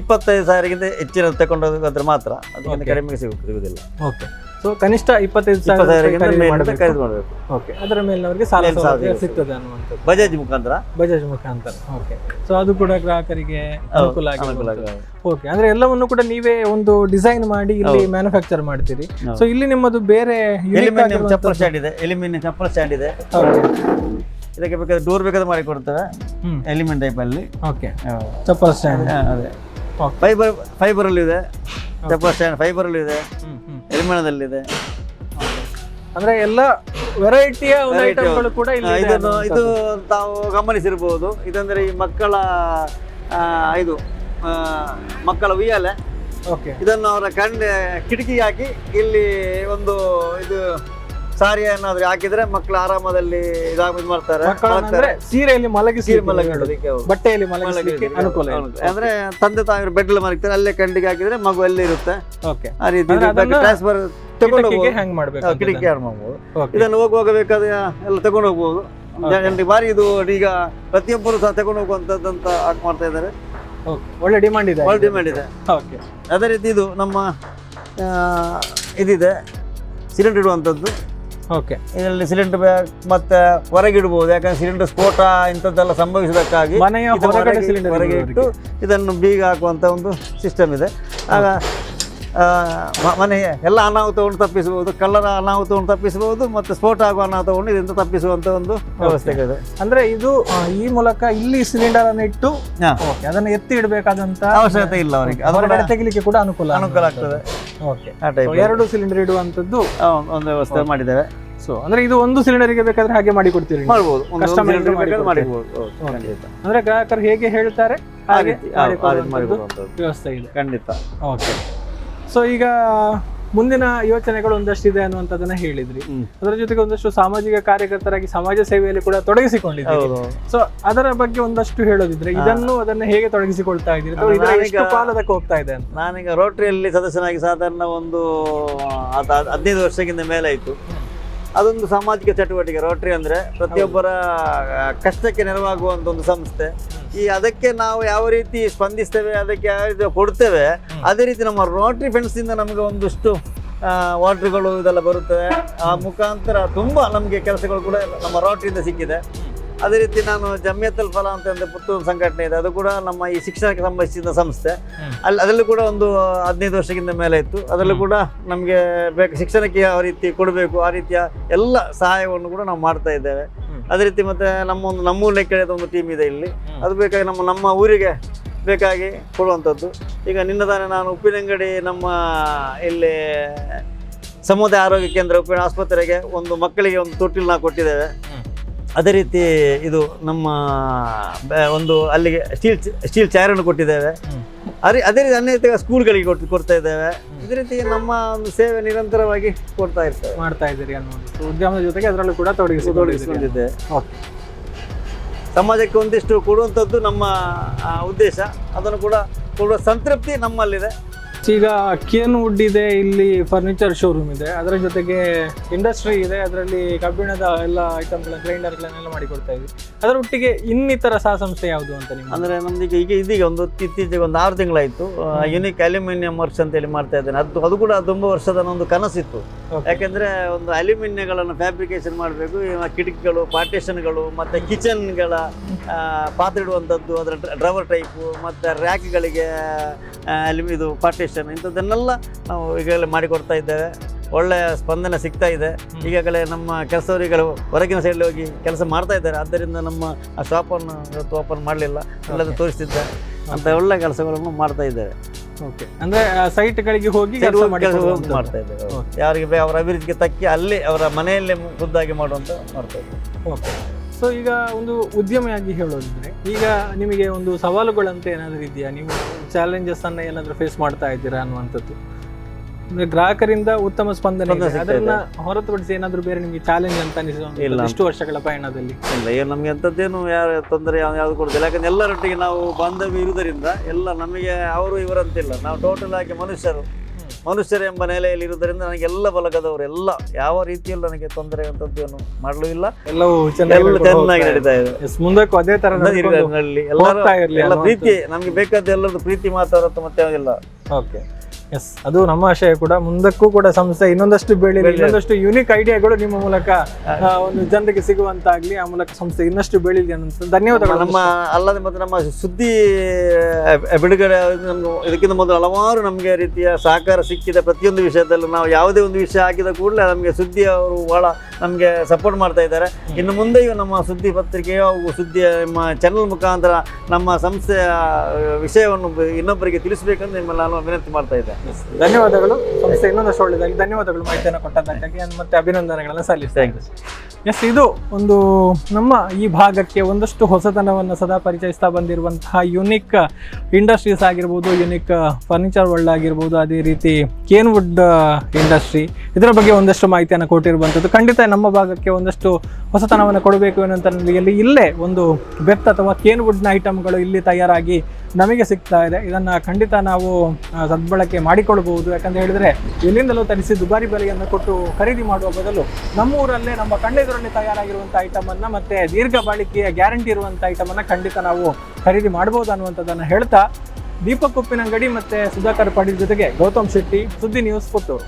ಇಪ್ಪತ್ತೈದು ಸಾವಿರಕ್ಕಿಂತ ಹೆಚ್ಚಿನ ತಗೊಂಡೋದ್ರೆ ಮಾತ್ರ ಅದಕ್ಕಿಂತ Okay. ಕಡಿಮೆಗೆ ಸಿಗುವುದಿಲ್ಲ. ಓಕೆ ಸೊ ಕನಿಷ್ಠ ಇಪ್ಪತ್ತೈದು ಇಪ್ಪತ್ತು ಸಾವಿರ ಖರೀದಿ ಮಾಡಬೇಕು. ಓಕೆ ಅದರ ಮೇಲೆ ಅವರಿಗೆ ಸಾಲ ಸೌಲಭ್ಯ. ಸಿಗ್ತದೆ ಅನ್ನುವಂಥದ್ದು. ಬಜಾಜ್ ಮುಖಾಂತರ? ಬಜಾಜ್ ಮುಖಾಂತರ. ಓಕೆ ಸೊ ಅದು ಕೂಡ ಗ್ರಾಹಕರಿಗೆ ಅನುಕೂಲ ಆಗಿ ಓಕೆ ಅಂದ್ರೆ ಎಲ್ಲವನ್ನು ಕೂಡ ನೀವೇ ಒಂದು ಡಿಸೈನ್ ಮಾಡಿ ಇಲ್ಲಿ ಮ್ಯಾನುಫ್ಯಾಕ್ಚರ್ ಮಾಡ್ತೀರಿ. ಸೊ ಇಲ್ಲಿ ನಿಮ್ಮದು ಬೇರೆ ಚಪ್ಪಲ್ ಸ್ಟ್ಯಾಂಡ್ ಇದೆ. ಎಲಿಮಿನಿಯಂ ಚಪ್ಪಲ್ ಸ್ಟ್ಯಾಂಡ್ ಇದೆ. ಇದಕ್ಕೆ ಬೇಕಾದ್ರೆ ಡೋರ್ ಬೇಕಾದ್ರೆ ಮಾಡಿ ಕೊಡ್ತೇವೆ ಎಲಿಮೆಂಟ್ ಟೈಪ್ ಅಲ್ಲಿ. ಓಕೆ ಚಪ್ಪಲ್ ಸ್ಟ್ಯಾಂಡ್ ಅದೇ. ಫೈಬರ್ ಫೈಬರ್ ಅಲ್ಲಿ ಇದೆ ಚಪ್ಪಲ್ ಸ್ಟ್ಯಾಂಡ್ ಫೈಬರ್ ಅಲ್ಲಿ ಇದೆ. ಇದೆ. ಅಂದ್ರೆ ಎಲ್ಲ ವೆರೈಟಿಯ ಐಟಮ್ಗಳು ಕೂಡ ಇದನ್ನು ಇದು. ತಾವು ಗಮನಿಸಿರ್ಬೋದು. ಇದಂದ್ರೆ ಈ ಮಕ್ಕಳ ಇದು ಮಕ್ಕಳ ಉಯ್ಯಾಲೆ. ಓಕೆ ಇದನ್ನು ಅವರ ಕಣ್ಣ ಕಿಟಕಿ ಹಾಕಿ ಇಲ್ಲಿ ಒಂದು ಇದು ಸಾರಿ ಏನಾದ್ರು ಹಾಕಿದ್ರೆ ಮಕ್ಳು ಆರಾಮದಲ್ಲಿ ಇದಾಗ ಇದು ಮಾಡ್ತಾರೆ ಅಂದ್ರೆ ಸೀರೆಯಲ್ಲಿ ಮಲಗಿ ಸೀರೆ ಮಲಗಿಡೋದಕ್ಕೆ ಬಟ್ಟೆಯಲ್ಲಿ ಮಲಗಿಸಲಿಕ್ಕೆ ಅನುಕೂಲ. ಅಂದ್ರೆ ತಂದೆ ತಾಯಿ ಬೆಡ್ ಮಲಗ್ತಾರೆ ಅಲ್ಲೇ ಕಂಡಿಗೆ ಹಾಕಿದ್ರೆ ಮಗು ಅಲ್ಲಿ ಇರುತ್ತೆ. ಓಕೆ. ಆ ರೀತಿ ಟ್ರಾನ್ಸ್ಫರ್ ತಗೊಂಡು. ಹೆಂಗ್ ಮಾಡ್ಬೇಕು ಕಿಟಕಿ ಮಾಡ್ಬೋದು. ಇದನ್ನು ಹೋಗುವಾಗ ಬೇಕಾದ ಎಲ್ಲ ತಗೊಂಡು ಹೋಗ್ಬೋದು ಜನರಿಗೆ ಬಾರಿ ಇದು ಈಗ ಪ್ರತಿಯೊಬ್ಬರು ಸಹ ತಗೊಂಡು ಹೋಗುವಂತದ್ದಂತ ಹಾಕ್ ಮಾಡ್ತಾ ಇದ್ದಾರೆ. ಒಳ್ಳೆ ಡಿಮಾಂಡ್ ಇದೆ. ಒಳ್ಳೆ ಡಿಮ್ಯಾಂಡ್ ಇದೆ. ಓಕೆ. ಅದೇ ರೀತಿ ಇದು ನಮ್ಮ ಇದಿದೆ. ಸಿಲಿಂಡರ್ ಇಡುವಂಥದ್ದು. ಓಕೆ ಇದರಲ್ಲಿ ಸಿಲಿಂಡರ್ ಬ್ಯಾಗ್ ಮತ್ತೆ ಹೊರಗೆ ಇಡ್ಬೋದು ಯಾಕಂದ್ರೆ ಸಿಲಿಂಡರ್ ಸ್ಫೋಟ ಇಂಥದ್ದೆಲ್ಲ ಸಂಭವಿಸಿದಕ್ಕಾಗಿ ಮನೆಯ ಹೊರಗಡೆ ಹೊರಗೆ- ಸಿಲಿಂಡರ್ ಹೊರಗೆ ಇಟ್ಟು ಇದನ್ನು ಬೀಗ ಹಾಕುವಂತ ಒಂದು ಸಿಸ್ಟಮ್ ಇದೆ. ಆಗ ಮನೆ ಎಲ್ಲ ಅನಾಹುತವನ್ನು ತಪ್ಪಿಸಬಹುದು ಕಳ್ಳರ ಅನಾಹುತವನ್ನು ತಪ್ಪಿಸಬಹುದು ಮತ್ತು ಸ್ಫೋಟ ಆಗುವ ಅನಾಹುತವನ್ನು ಇದರಿಂದ ತಪ್ಪಿಸುವಂತ ಒಂದು ವ್ಯವಸ್ಥೆ ಇದೆ. ಅಂದ್ರೆ ಇದು ಈ ಮೂಲಕ ಇಲ್ಲಿ ಸಿಲಿಂಡರ್ ಅನ್ನು ಇಟ್ಟು ಅದನ್ನು ಎತ್ತಿ ಇಡಬೇಕಾದಂತ ಅವಶ್ಯಕತೆ ಇಲ್ಲ ಅವರಿಗೆ. ಅದರ ತೆಗಿಲಿಕ್ಕೆ ಕೂಡ ಅನುಕೂಲ ಅನುಕೂಲ ಆಗ್ತದೆ. ಎರಡು ಸಿಲಿಂಡರ್ ಇಡುವಂತದ್ದು ಒಂದು ವ್ಯವಸ್ಥೆ ಮಾಡಿದ್ದೇವೆ ಸೊ ಅಂದ್ರೆ ಇದು ಒಂದು ಸಿಲಿಂಡರ್ಗೆ ಬೇಕಾದ್ರೆ ಹಾಗೆ ಮಾಡಿ ಕೊಡ್ತೀರಿ ಮಾಡಬಹುದು. ಅಂದ್ರೆ ಗ್ರಾಹಕರು ಹೇಗೆ ಹೇಳ್ತಾರೆ? ಹಾಗೆ. ವ್ಯವಸ್ಥೆ ಇದೆ. ಖಂಡಿತ. ಓಕೆ ಸೊ ಈಗ ಮುಂದಿನ ಯೋಚನೆಗಳು ಒಂದಷ್ಟಿದೆ ಅನ್ನುವಂಥದ್ದನ್ನ ಹೇಳಿದ್ರಿ. ಅದರ ಜೊತೆಗೆ ಒಂದಷ್ಟು ಸಾಮಾಜಿಕ ಕಾರ್ಯಕರ್ತರಾಗಿ ಸಮಾಜ ಸೇವೆಯಲ್ಲಿ ಕೂಡ ತೊಡಗಿಸಿಕೊಂಡಿದ್ದೀರಿ. ಸೊ ಅದರ ಬಗ್ಗೆ ಒಂದಷ್ಟು ಹೇಳೋದಿದ್ರೆ ಇದನ್ನು ಅದನ್ನ ಹೇಗೆ ತೊಡಗಿಸಿಕೊಳ್ತಾ ಇದ್ದೀರಿ? ಪಾಲದಕ್ಕೆ ಹೋಗ್ತಾ ಇದೆ ಅಂತ? ನಾನೀಗ ರೋಟರಿಯಲ್ಲಿ ಸದಸ್ಯನಾಗಿ ಸಾಧಾರಣ ಒಂದು ಹದ್- ಹದ್- ಹದಿನೈದು ವರ್ಷಕ್ಕಿಂತ ಮೇಲೆ ಆಯಿತು. ಅದೊಂದು ಸಾಮಾಜಿಕ ಚಟುವಟಿಕೆ. ರೋಟರಿ ಅಂದ್ರೆ ಪ್ರತಿಯೊಬ್ಬರ ಕಷ್ಟಕ್ಕೆ ನೆರವಾಗುವಂತ ಒಂದು ಸಂಸ್ಥೆ. ಈ ಅದಕ್ಕೆ ನಾವು ಯಾವ ರೀತಿ ಸ್ಪಂದಿಸ್ತೇವೆ ಅದಕ್ಕೆ ಯಾವ ರೀತಿ ಕೊಡ್ತೇವೆ ಅದೇ ರೀತಿ ನಮ್ಮ ರೋಟ್ರಿ ಫ್ರೆಂಡ್ಸಿಂದ ನಮಗೆ ಒಂದಷ್ಟು ವಾಟ್ರ್ಗಳು ಇದೆಲ್ಲ ಬರುತ್ತವೆ ಆ ಮುಖಾಂತರ ತುಂಬ ನಮಗೆ ಕೆಲಸಗಳು ಕೂಡ ನಮ್ಮ ರೋಟ್ರಿಯಿಂದ ಸಿಕ್ಕಿದೆ. ಅದೇ ರೀತಿ ನಾನು ಜಮ್ಯತಲ್ ಫಲ ಅಂತ ಒಂದು ಪುತ್ತೂರು ಸಂಘಟನೆ ಇದೆ. ಅದು ಕೂಡ ನಮ್ಮ ಈ ಶಿಕ್ಷಣಕ್ಕೆ ಸಂಬಂಧಿಸಿದ ಸಂಸ್ಥೆ. ಅಲ್ಲಿ ಅದರಲ್ಲೂ ಕೂಡ ಒಂದು ಹದಿನೈದು ವರ್ಷಕ್ಕಿಂತ ಮೇಲೆ ಇತ್ತು. ಅದರಲ್ಲೂ ಕೂಡ ನಮಗೆ ಬೇಕು ಶಿಕ್ಷಣಕ್ಕೆ ಯಾವ ರೀತಿ ಕೊಡಬೇಕು ಆ ರೀತಿಯ ಎಲ್ಲ ಸಹಾಯವನ್ನು ಕೂಡ ನಾವು ಮಾಡ್ತಾ ಇದ್ದೇವೆ. ಅದೇ ರೀತಿ ಮತ್ತೆ ನಮ್ಮ ಒಂದು ನಮ್ಮೂರಿನ ಕೆಳದ ಒಂದು ಟೀಮ್ ಇದೆ ಇಲ್ಲಿ. ಅದು ಬೇಕಾಗಿ ನಮ್ಮ ನಮ್ಮ ಊರಿಗೆ ಬೇಕಾಗಿ ಕೊಡುವಂಥದ್ದು. ಈಗ ನಿನ್ನ ತಾನೇ ನಾನು ಉಪ್ಪಿನಂಗಡಿ ನಮ್ಮ ಇಲ್ಲಿ ಸಮುದಾಯ ಆರೋಗ್ಯ ಕೇಂದ್ರ ಉಪ್ಪಿನ ಆಸ್ಪತ್ರೆಗೆ ಒಂದು ಮಕ್ಕಳಿಗೆ ಒಂದು ತೊಟ್ಟಿಲು ನಾವು ಕೊಟ್ಟಿದ್ದೇವೆ. ಅದೇ ರೀತಿ ಇದು ನಮ್ಮ ಒಂದು ಅಲ್ಲಿಗೆ ಸ್ಟೀಲ್ ಸ್ಟೀಲ್ ಚೇರನ್ನು ಕೊಟ್ಟಿದ್ದೇವೆ. ಅದೇ ಅದೇ ರೀತಿ ಅನೇಕ ಸ್ಕೂಲ್ಗಳಿಗೆ ಕೊಟ್ಟು ಕೊಡ್ತಾ ಇದ್ದೇವೆ. ಇದೇ ರೀತಿ ನಮ್ಮ ಒಂದು ಸೇವೆ ನಿರಂತರವಾಗಿ ಕೊಡ್ತಾ ಇರ್ತೇವೆ. ಮಾಡ್ತಾ ಇದ್ದೀರಿ ಅನ್ನೋದು ಉದ್ಯಮದ ಜೊತೆಗೆ ಅದರಲ್ಲೂ ಕೂಡ ತೊಡಗಿಸಿ ತೊಡಗಿಸಿಕೊಂಡಿದ್ದೆ. ಓಕೆ ಸಮಾಜಕ್ಕೆ ಒಂದಿಷ್ಟು ಕೊಡುವಂಥದ್ದು ನಮ್ಮ ಉದ್ದೇಶ. ಅದನ್ನು ಕೂಡ ಕೊಡುವ ಸಂತೃಪ್ತಿ ನಮ್ಮಲ್ಲಿದೆ. ಈಗ ಕೇನ್ ವುಡ್ ಇದೆ ಇಲ್ಲಿ ಫರ್ನಿಚರ್ ಶೋರೂಮ್ ಇದೆ. ಅದರ ಜೊತೆಗೆ ಇಂಡಸ್ಟ್ರಿ ಇದೆ ಅದರಲ್ಲಿ ಕಬ್ಬಿಣದ ಎಲ್ಲ ಐಟಮ್ಗಳ ಗ್ರೈಂಡರ್ಗಳನ್ನೆಲ್ಲ ಮಾಡಿಕೊಡ್ತಾ ಇದ್ವಿ. ಅದರ ಒಟ್ಟಿಗೆ ಇನ್ನಿತರ ಸಹ ಸಂಸ್ಥೆ ಯಾವುದು ಅಂತ ನಿಮ್ಗೆ? ಅಂದ್ರೆ ನಮ್ದೀಗ ಈಗ ಇದೀಗ ಒಂದು ಇತ್ತೀಚೆಗೆ ಒಂದು ಆರು ತಿಂಗಳಾಯಿತು. ಯುನಿಕ್ ಅಲ್ಯೂಮಿನಿಯಂ ವರ್ಕ್ಸ್ ಅಂತ ಹೇಳಿ ಮಾಡ್ತಾ ಇದ್ದೇನೆ. ಅದು ಅದು ಕೂಡ ತುಂಬ ವರ್ಷದ ಒಂದು ಕನಸಿತ್ತು. ಯಾಕೆಂದರೆ ಯಾಕೆಂದ್ರೆ ಒಂದು ಅಲ್ಯೂಮಿನಿಯಗಳನ್ನು ಫ್ಯಾಬ್ರಿಕೇಶನ್ ಮಾಡಬೇಕು. ಕಿಟಕಿಗಳು ಪಾರ್ಟಿಷನ್ಗಳು ಮತ್ತೆ ಕಿಚನ್ಗಳ ಪಾತ್ರೆ ಇಡುವಂಥದ್ದು ಅದರ ಡ್ರವರ್ ಟೈಪು ಮತ್ತು ರ್ಯಾಕ್ಗಳಿಗೆ ಅಲ್ಯೂಮ್ ಇದು ಪಾರ್ಟೇಷನ್ ಇಂಥದ್ದನ್ನೆಲ್ಲ ನಾವು ಈಗಾಗಲೇ ಮಾಡಿಕೊಡ್ತಾ ಇದ್ದೇವೆ. ಒಳ್ಳೆಯ ಸ್ಪಂದನೆ ಸಿಗ್ತಾ ಇದೆ. ಈಗಾಗಲೇ ನಮ್ಮ ಕೆಲಸವರಿಗಳು ಹೊರಗಿನ ಸೈಡ್ ಹೋಗಿ ಕೆಲಸ ಮಾಡ್ತಾ ಇದ್ದಾರೆ. ಆದ್ದರಿಂದ ನಮ್ಮ ಆ ಶಾಪನ್ನು ಇವತ್ತು ಓಪನ್ ಮಾಡಲಿಲ್ಲ. ಎಲ್ಲದೂ ತೋರಿಸ್ತಿದ್ದೆ. ಅಂತ ಒಳ್ಳೆ ಕೆಲಸಗಳನ್ನು ಮಾಡ್ತಾ ಇದ್ದೇವೆ. ಓಕೆ ಅಂದರೆ ಸೈಟ್ಗಳಿಗೆ ಹೋಗಿ ಮಾಡ್ತಾ ಇದ್ದೇವೆ. ಯಾರಿಗೆ ಅವರ ಅಭಿವೃದ್ಧಿಗೆ ತಕ್ಕಿ ಅಲ್ಲಿ ಅವರ ಮನೆಯಲ್ಲೇ ಖುದ್ದಾಗಿ ಮಾಡುವಂಥ ಮಾಡ್ತಾ ಇದ್ದೇವೆ. ಓಕೆ ಸೊ ಈಗ ಒಂದು ಉದ್ಯಮಿಯಾಗಿ ಹೇಳೋದಿದ್ರೆ ಈಗ ನಿಮಗೆ ಒಂದು ಸವಾಲುಗಳಂತ ಏನಾದರೂ ಇದೆಯಾ? ನೀವು ಚಾಲೆಂಜಸ್ ಅನ್ನ ಏನಾದರೂ ಫೇಸ್ ಮಾಡ್ತಾ ಇದ್ದೀರಾ ಅನ್ನುವಂಥದ್ದು. ಅಂದ್ರೆ ಗ್ರಾಹಕರಿಂದ ಉತ್ತಮ ಸ್ಪಂದನೆ ಇದೆ. ಅದನ್ನ ಹೊರತುಪಡಿಸಿ ಏನಾದರೂ ಬೇರೆ ನಿಮಗೆ ಚಾಲೆಂಜ್ ಅಂತ ಇಲ್ಲ. ಇಷ್ಟು ವರ್ಷಗಳ ಪಯಣದಲ್ಲಿ? ಇಲ್ಲ ಏನು ನಮಗೆ ಅಂಥದ್ದೇನು ಯಾರು ತೊಂದರೆ ಯಾವ ಯಾವುದು ಕೊಡುದಿಲ್ಲ. ಯಾಕಂದ್ರೆ ಎಲ್ಲರೊಟ್ಟಿಗೆ ನಾವು ಬಾಂಧವ್ಯ ಇರುವುದರಿಂದ ಎಲ್ಲ ನಮಗೆ ಅವರು ಇವರಂತಿಲ್ಲ. ನಾವು ಟೋಟಲ್ ಆಗಿ ಮನುಷ್ಯರು. ಮನುಷ್ಯರು ಎಂಬ ನೆಲೆಯಲ್ಲಿ ಇರುವುದರಿಂದ ನನಗೆ ಎಲ್ಲ ಬಲಗದವರು ಎಲ್ಲ. ಯಾವ ರೀತಿಯಲ್ಲಿ ನನಗೆ ತೊಂದರೆ ಅಂತದ್ದೇನು ಮಾಡಲು ಇಲ್ಲ. ಎಲ್ಲವೂ ಚೆನ್ನಾಗಿ. ನಡೀತಾ ಇದೆ. ಮುಂದಕ್ಕೂ ಅದೇ ತರ ಎಲ್ಲ. ಪ್ರೀತಿ ನಮ್ಗೆ ಬೇಕಾದ ಎಲ್ಲರದ್ದು ಪ್ರೀತಿ ಮಾತಾಡೋದು ಮತ್ತೆ ಯಾವುದಿಲ್ಲ. ಓಕೆ ಎಸ್ ಅದು ನಮ್ಮ ಆಶಯ ಕೂಡ. ಮುಂದಕ್ಕೂ ಕೂಡ ಸಂಸ್ಥೆ ಇನ್ನೊಂದಷ್ಟು ಬೆಳಿ ಬೆಳೀಲಿ. ಇನ್ನೊಂದಷ್ಟು ಯುನಿಕ್ ಐಡಿಯಾಗಳು ನಿಮ್ಮ ಮೂಲಕ ಒಂದು ಜನರಿಗೆ ಸಿಗುವಂತಾಗ್ಲಿ ಆ ಮೂಲಕ ಸಂಸ್ಥೆ ಇನ್ನಷ್ಟು ಬೆಳೀಲಿ ಅನ್ನೋ ಧನ್ಯವಾದಗಳು. ನಮ್ಮ ಅಲ್ಲದೆ ಮತ್ತೆ ನಮ್ಮ ಸುದ್ದಿ ಬಿಡುಗಡೆ ನಮ್ಗೆ ಇದಕ್ಕಿಂತ ಮೊದಲು ಹಲವಾರು ನಮಗೆ ರೀತಿಯ ಸಹಕಾರ ಸಿಕ್ಕಿದೆ. ಪ್ರತಿಯೊಂದು ವಿಷಯದಲ್ಲೂ ನಾವು ಯಾವುದೇ ಒಂದು ವಿಷಯ ಹಾಕಿದ ಕೂಡಲೇ ನಮಗೆ ಸುದ್ದಿ ಅವರು ಭಾಳ ನಮಗೆ ಸಪೋರ್ಟ್ ಮಾಡ್ತಾ ಇದ್ದಾರೆ. ಇನ್ನು ಮುಂದೆಯೂ ನಮ್ಮ ಸುದ್ದಿ ಪತ್ರಿಕೆಯ ಸುದ್ದಿ ಸುದ್ದಿಯ ನಮ್ಮ ಚಾನಲ್ ಮುಖಾಂತರ ನಮ್ಮ ಸಂಸ್ಥೆಯ ವಿಷಯವನ್ನು ಇನ್ನೊಬ್ಬರಿಗೆ ತಿಳಿಸಬೇಕಂತ ನಿಮ್ಮಲ್ಲಿ ನಾನು ವಿನಂತಿ ಮಾಡ್ತಾ ಇದ್ದೆ. ಧನ್ಯವಾದಗಳು. ಸಂಸ್ಥೆ ಇನ್ನೊಂದಷ್ಟು ಒಳ್ಳೆದಾಗಿ ಧನ್ಯವಾದಗಳು ಮಾಹಿತಿಯನ್ನು ಕೊಟ್ಟದ್ದಕ್ಕಾಗಿ ಮತ್ತೆ ಅಭಿನಂದನೆಗಳನ್ನು ಸಲ್ಲಿಸ್ತೇನೆ. ಎಸ್ ಇದು ಒಂದು ನಮ್ಮ ಈ ಭಾಗಕ್ಕೆ ಒಂದಷ್ಟು ಹೊಸತನವನ್ನು ಸದಾ ಪರಿಚಯಿಸ್ತಾ ಬಂದಿರುವಂತಹ ಯುನಿಕ್ ಇಂಡಸ್ಟ್ರೀಸ್ ಆಗಿರ್ಬೋದು ಯುನಿಕ್ ಫರ್ನಿಚರ್ ವರ್ಲ್ಡ್ ಆಗಿರ್ಬೋದು ಅದೇ ರೀತಿ ಕೇನ್ವುಡ್ ಇಂಡಸ್ಟ್ರಿ ಇದರ ಬಗ್ಗೆ ಒಂದಷ್ಟು ಮಾಹಿತಿಯನ್ನು ಕೊಟ್ಟಿರುವಂಥದ್ದು. ಖಂಡಿತ ನಮ್ಮ ಭಾಗಕ್ಕೆ ಒಂದಷ್ಟು ಹೊಸತನವನ್ನು ಕೊಡಬೇಕು ಎನ್ನುವಂಥ ಇಲ್ಲೇ ಒಂದು ಬೆತ್ ಅಥವಾ ಕೇನ್ವುಡ್ನ ಐಟಮ್ಗಳು ಇಲ್ಲಿ ತಯಾರಾಗಿ ನಮಗೆ ಸಿಗ್ತಾ ಇದೆ. ಇದನ್ನು ಖಂಡಿತ ನಾವು ಸದ್ಬಳಕೆ ಮಾಡಿಕೊಳ್ಬಹುದು. ಯಾಕಂತ ಹೇಳಿದ್ರೆ ಎಲ್ಲಿಂದಲೂ ತರಿಸಿ ದುಬಾರಿ ಬೆಲೆಯನ್ನು ಕೊಟ್ಟು ಖರೀದಿ ಮಾಡುವ ಬದಲು ನಮ್ಮ ಊರಲ್ಲೇ ನಮ್ಮ ಕಣ್ಣೆದುರಲ್ಲಿ ತಯಾರಾಗಿರುವಂಥ ಐಟಮನ್ನು ಮತ್ತೆ ದೀರ್ಘ ಬಾಳಿಕೆಯ ಗ್ಯಾರಂಟಿ ಇರುವಂಥ ಐಟಮನ್ನು ಖಂಡಿತ ನಾವು ಖರೀದಿ ಮಾಡ್ಬೋದು ಅನ್ನುವಂಥದ್ದನ್ನು ಹೇಳ್ತಾ, ದೀಪಕ್ ಉಪ್ಪಿನಂಗಡಿ ಮತ್ತೆ ಸುಧಾಕರ್ ಪಾಟೀಲ್ ಜೊತೆಗೆ ಗೌತಮ್ ಶೆಟ್ಟಿ ಸುದ್ದಿ ನ್ಯೂಸ್ ಪುತ್ತೂರು.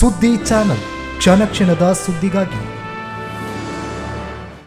ಸುದ್ದಿ ಚಾನಲ್, ಕ್ಷಣ ಕ್ಷಣದ ಸುದ್ದಿಗಾಗಿ.